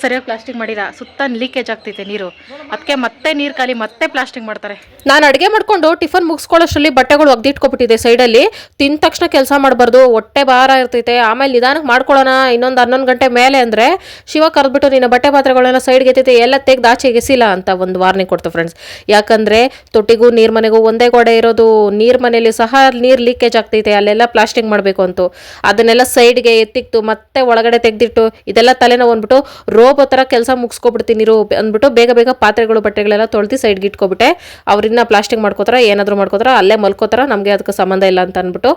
ಸರಿಯಾಗಿ ಪ್ಲಾಸ್ಟಿಕ್ ಮಾಡಿಲ್ಲ. ಸುತ್ತ ಲೀಕೇಜ್ ಆಗ್ತೈತೆ ನೀರು. ಅದಕ್ಕೆ ಮತ್ತೆ ನೀರು ಖಾಲಿ ಮತ್ತೆ ಪ್ಲಾಸ್ಟಿಕ್ ಮಾಡ್ತಾರೆ. ನಾನು ಅಡುಗೆ ಮಾಡಿಕೊಂಡು ಟಿಫನ್ ಮುಗಿಸ್ಕೊಳ್ಳೋಷ್ಟರಲ್ಲಿ ಬಟ್ಟೆಗಳು ಒಗ್ದಿಟ್ಕೊಬಿಟ್ಟಿದೆ ಸೈಡಲ್ಲಿ ತಿಂದ ತಕ್ಷಣ ಕೆಲಸ ಮಾಡಬಾರ್ದು. ಹೊಟ್ಟೆ ಭಾರ ಇರ್ತೈತೆ. ಆಮೇಲೆ ನಿಧಾನಕ್ಕೆ ಮಾಡ್ಕೊಳ್ಳೋಣ. ಇನ್ನೊಂದು ಹನ್ನೊಂದು ಗಂಟೆ ಮೇಲೆ ಅಂದರೆ ಶಿವ ಕರೆದ್ಬಿಟ್ಟು ನಿನ್ನ ಬಟ್ಟೆ ಪಾತ್ರೆಗಳೆಲ್ಲ ಸೈಡ್ಗೆ ಎತ್ತೈತೆ. ಎಲ್ಲ ತೆಗೆದು ಆಚೆ ಎಸಿಲ್ಲ ಅಂತ ಒಂದು ವಾರ್ನಿಂಗ್ ಕೊಡ್ತು ಫ್ರೆಂಡ್ಸ್ ಯಾಕಂದರೆ ತೊಟ್ಟಿಗೂ ನೀರು ಮನೆಗೂ ಒಂದೇ ಗೋಡೆ ಇರೋದು. ನೀರು ಮನೇಲಿ ಸಹ ನೀರು ಲೀಕೇಜ್ ಆಗ್ತೈತೆ. ಅಲ್ಲೆಲ್ಲ ಪ್ಲಾಸ್ಟಿಂಗ್ ಮಾಡಬೇಕು ಅಂತು. ಅದನ್ನೆಲ್ಲ ಸೈಡ್ಗೆ ಎತ್ತಿಕ್ತು ಮತ್ತೆ ಒಳಗಡೆ ತೆಗೆದಿಟ್ಟು ಇದೆಲ್ಲ ತಲೆನೋವು ಅಂದ್ಬಿಟ್ಟು ರೋಬೋ ಥರ ಕೆಲಸ ಮುಗಿಸ್ಕೊಬಿಡ್ತೀನಿ ರೋ ಅಂದ್ಬಿಟ್ಟು ಬೇಗ ಬೇಗ ಪಾತ್ರೆಗಳು ಬಟ್ಟೆಗಳೆಲ್ಲ ತೊಳ್ದು ಸೈಡ್ಗೆ ಇಟ್ಕೊಬಿಟ್ಟೆ. ಅವ್ರನ್ನ ಪ್ಲಾಸ್ಟಿಕ್ ಮಾಡ್ಕೋತಾರ, ಏನಾದರೂ ಮಾಡ್ಕೋತಾರ, ಅಲ್ಲೇ ಮಲ್ಕೋತಾರ, ನಮಗೆ ಅದಕ್ಕೆ ಸಂಬಂಧ ಇಲ್ಲ ಅಂತ ಅಂದ್ಬಿಟ್ಟು.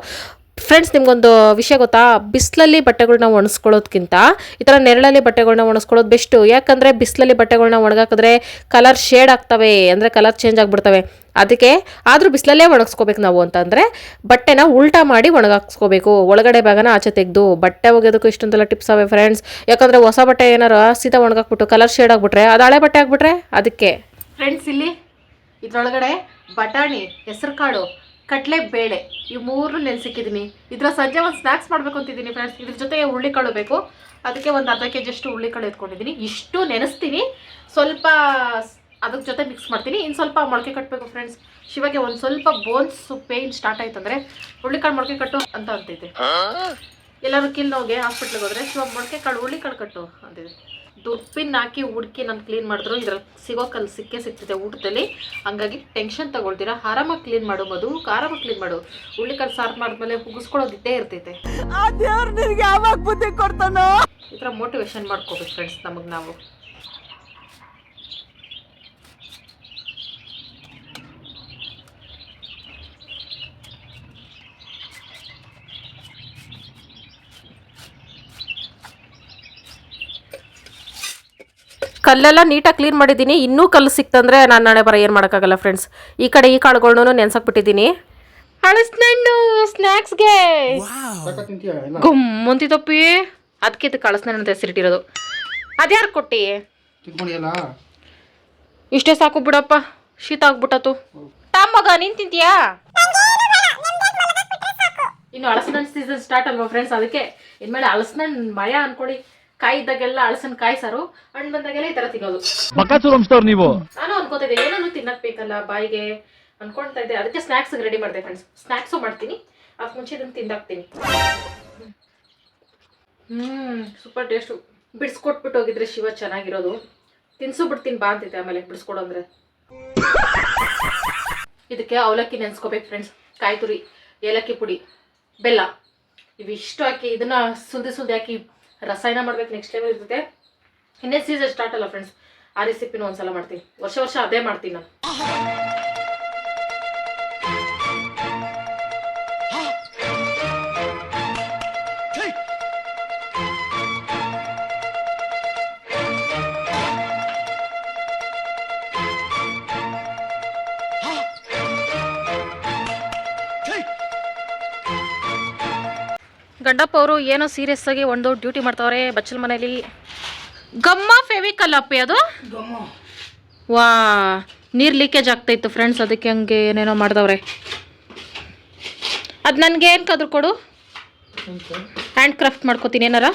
ಫ್ರೆಂಡ್ಸ್ ನಿಮ್ಗೊಂದು ವಿಷಯ ಗೊತ್ತಾ? ಬಿಸಿಲಲ್ಲಿ ಬಟ್ಟೆಗಳನ್ನ ಒಣಸ್ಕೊಳ್ಳೋದ್ಕಿಂತ ಈ ಥರ ನೆರಳಲ್ಲಿ ಬಟ್ಟೆಗಳನ್ನ ಒಣಸ್ಕೊಳ್ಳೋದು ಬೆಸ್ಟು. ಯಾಕಂದರೆ ಬಿಸಿಲಲ್ಲಿ ಬಟ್ಟೆಗಳನ್ನ ಒಣಗಾಕಿದ್ರೆ ಕಲರ್ ಶೇಡ್ ಆಗ್ತವೆ, ಅಂದರೆ ಕಲರ್ ಚೇಂಜ್ ಆಗಿಬಿಡ್ತವೆ. ಅದಕ್ಕೆ ಆದರೂ ಬಿಸಿಲಲ್ಲೇ ಒಣಗಿಸ್ಕೋಬೇಕು ನಾವು ಅಂತಂದರೆ ಬಟ್ಟೆನ ಉಲ್ಟಾ ಮಾಡಿ ಒಣಗಾಕ್ಸ್ಕೋಬೇಕು. ಒಳಗಡೆ ಭಾಗನ ಆಚೆ ತೆಗೆದು ಬಟ್ಟೆ ಒಗೆಯೋದಕ್ಕೂ ಇಷ್ಟೊಂದೆಲ್ಲ ಟಿಪ್ಸ್ ಅವೆ ಫ್ರೆಂಡ್ಸ್ ಯಾಕಂದರೆ ಹೊಸ ಬಟ್ಟೆ ಏನಾರು ಸೀದಾ ಒಣಗಾಕ್ಬಿಟ್ಟು ಕಲರ್ ಶೇಡ್ ಆಗಿಬಿಟ್ರೆ ಅದು ಹಳೆ ಬಟ್ಟೆ ಆಗಿಬಿಟ್ರೆ ಅದಕ್ಕೆ. ಫ್ರೆಂಡ್ಸ್ ಇಲ್ಲಿ ಇದರೊಳಗಡೆ ಬಟಾಣಿ ಹೆಸರು ಕಾಳು ಕಡಲೆ ಬೇಳೆ ಈ ಮೂರು ನೆನೆಸಿಕ್ಕಿದ್ದೀನಿ ಇದರ ಸಂಜೆ ಒಂದು ಸ್ನ್ಯಾಕ್ಸ್ ಮಾಡಬೇಕು ಅಂತಿದ್ದೀನಿ ಫ್ರೆಂಡ್ಸ್ ಇದ್ರ ಜೊತೆಗೆ ಹುರುಳಿಕಾಳು ಬೇಕು. ಅದಕ್ಕೆ ಒಂದು ಅರ್ಧ ಕೆ ಜಿಯಷ್ಟು ಹುಳ್ಳಿಕಾಳು ಎತ್ಕೊಂಡಿದ್ದೀನಿ. ಇಷ್ಟು ನೆನೆಸ್ತೀನಿ. ಸ್ವಲ್ಪ ಅದ್ರ ಜೊತೆ ಮಿಕ್ಸ್ ಮಾಡ್ತೀನಿ. ಇನ್ನು ಸ್ವಲ್ಪ ಮೊಳಕೆ ಕಟ್ಟಬೇಕು ಫ್ರೆಂಡ್ಸ್ ಶಿವಗೆ ಒಂದು ಸ್ವಲ್ಪ ಬೋನ್ಸ್ ಪೇಯ್ನ್ ಸ್ಟಾರ್ಟ್ ಆಯ್ತು ಅಂದರೆ ಹುರುಳಿಕಾಳು ಮೊಳಕೆ ಕಟ್ಟು ಅಂತ ಅಂತೈತೆ ಎಲ್ಲರೂ ಕಿಲ್ ಹೋಗಿ ಹಾಸ್ಪಿಟ್ಲಿಗೆ ಹೋದ್ರೆ ಶಿವ ಮೊಳಕೆ ಕಾಳು ಹುರುಳಿಕಾಳು ಕಟ್ಟು ಅಂತಿದೆ ದುಪ್ಪಿನ ಹಾಕಿ ಹುಡುಕಿ ನಾನು ಕ್ಲೀನ್ ಮಾಡಿದ್ರು ಇದ್ರಲ್ಲಿ ಸಿಗೋ ಕಲ್ಲು ಸಿಕ್ಕೇ ಸಿಗ್ತಿದೆ ಊಟದಲ್ಲಿ. ಹಂಗಾಗಿ ಟೆನ್ಷನ್ ತಗೊಳ್ತೀರಾ? ಆರಾಮಾಗಿ ಕ್ಲೀನ್ ಮಾಡು ಆರಾಮಾಗಿ ಕ್ಲೀನ್ ಮಾಡು. ಹುಳ್ಳಿಕಾಳು ಸಾರು ಮಾಡಿದ್ಮೇಲೆ ಮುಗಿಸ್ಕೊಳ್ಳೋದು ಇದ್ದೇ ಇರ್ತೈತೆ. ಈ ಥರ ಮೋಟಿವೇಶನ್ ಮಾಡ್ಕೋಬೇಕು ಫ್ರೆಂಡ್ಸ್ ನಮಗೆ ನಾವು. ಕಲ್ಲೆಲ್ಲ ನೀಟಾಗಿ ಕ್ಲೀನ್ ಮಾಡಿದ್ದೀನಿ. ಇನ್ನೂ ಕಲ್ಲು ಸಿಕ್ತಂದ್ರೆ ನಾನು ನಾಳೆ ಬರ ಏನು ಮಾಡೋಕ್ಕಾಗಲ್ಲ ಫ್ರೆಂಡ್ಸ್ ಈ ಕಡೆ ಈ ಕಾಳುಗಳನ್ನೂ ನೆನ್ಸಕ್ಬಿಟ್ಟಿದ್ದೀನಿ ಹಳಸ್ನಣ್ಣು ಸ್ನ್ಯಾಕ್ಸ್ಗೆ ಗುಮ್ಮಂತಿ ತಪ್ಪಿ. ಅದಕ್ಕೆ ಇದು ಕಳಸ್ನಣ್ಣು ಅಂತ ಹೆಸರಿಟ್ಟಿರೋದು. ಅದ್ಯಾರು ಕೊಟ್ಟಿ? ಇಷ್ಟೇ ಸಾಕು ಬಿಡಪ್ಪ. ಶೀತ ಆಗ್ಬಿಟ್ಟತು ಮಗ ನೀನ್ ತಿಂತೀಯಾ? ಇನ್ನು ಹಳಸಿನ ಸೀಸನ್ ಸ್ಟಾರ್ಟ್ ಅಲ್ವಾ ಫ್ರೆಂಡ್ಸ್ ಅದಕ್ಕೆ ಇನ್ಮೇಲೆ ಹಳಸಿನ ಮಯ ಅನ್ಕೊಳ್ಳಿ ಕಾಯಿ ಇದ್ದಾಗೆಲ್ಲ ಅಳಸನ್ ಕಾಯಿ ಸಾರು ಹಣ್ಣು ಬಂದಾಗೆಲ್ಲ ಈ ತರ ತಿನ್ನೋದು. ಬಕಾಸುರಂಸ್ತವ್ರು ನೀವು? ನಾನು ಅನ್ಕೋತಿದ್ದೆ ಏನನ್ನು ತಿನ್ನಕ್ ಬೇಕಲ್ಲ ಬಾಯಿಗೆ ಅನ್ಕೊಂತಾ ಇದ್ದೆ. ಅದಕ್ಕೆ ಸ್ನಾಕ್ಸ್ ರೆಡಿ ಮಾಡಿದೆ ಫ್ರೆಂಡ್ಸ್ ಸ್ನಾಕ್ಸ್ ಮಾಡ್ತೀನಿ. ಅದಕ್ಕೆ ಮುಂಚೆ ಇದನ್ನ ತಿಂದಾಕ್ತೀನಿ. ಹ್ಮ್ ಸೂಪರ್ ಟೇಸ್ಟು ಬಿಡಿಸ್ಕೊಟ್ಬಿಟ್ಟು ಹೋಗಿದ್ರೆ ಶಿವ ಚೆನ್ನಾಗಿರೋದು. ತಿನ್ಸು ಬಿಡ್ತೀನಿ ಬಾ ಅಂತಿದ್ದೆ ಆಮೇಲೆ ಬಿಡಿಸ್ಕೊಡು ಅಂದ್ರೆ. ಇದಕ್ಕೆ ಅವಲಕ್ಕಿ ನೆನ್ಸ್ಕೋಬೇಕು ಫ್ರೆಂಡ್ಸ್ ಕಾಯಿ ತುರಿ ಏಲಕ್ಕಿ ಪುಡಿ ಬೆಲ್ಲ. ಇವಿಷ್ಟು ಹಾಕಿ ಇದನ್ನ ಸುಲ್ದಿ ಸುಲ್ದಿ ಹಾಕಿ ರಸಾಯನ ಮಾಡ್ಬೇಕು ನೆಕ್ಸ್ಟ್ ಲೆವೆಲ್ ಇರ್ತೈತೆ. ಇನ್ನೇ ಸೀಸನ್ ಸ್ಟಾರ್ಟ್ ಅಲ್ಲ ಫ್ರೆಂಡ್ಸ್ ಆ ರೆಸಿಪಿನೂ ಒಂದ್ಸಲ ಮಾಡ್ತೀನಿ. ವರ್ಷ ವರ್ಷ ಅದೇ ಮಾಡ್ತೀನಿ ನಾನು. ಗಂಡಪ್ಪ ಅವರು ಏನೋ ಸೀರಿಯಸ್ ಆಗಿ ಒಂದು ಡ್ಯೂಟಿ ಮಾಡ್ತಾವ್ರೆ ಬಚ್ಚಲ್ ಮನೇಲಿ ಗಮ್ಮ ಫೆವಿಕಲ್ ಅಪ್ಪಿ ಅದು ವಾ ನೀರು ಲೀಕೇಜ್ ಆಗ್ತಾಯಿತ್ತು ಫ್ರೆಂಡ್ಸ್ ಅದಕ್ಕೆ ಹಂಗೆ ಏನೇನೋ ಮಾಡ್ದವ್ರೆ. ಅದು ನನಗೆ ಏನು ಕದ್ರು ಕೊಡು. ಹ್ಯಾಂಡ್ ಕ್ರಾಫ್ಟ್ ಮಾಡ್ಕೋತೀನಿ ಏನಾರ?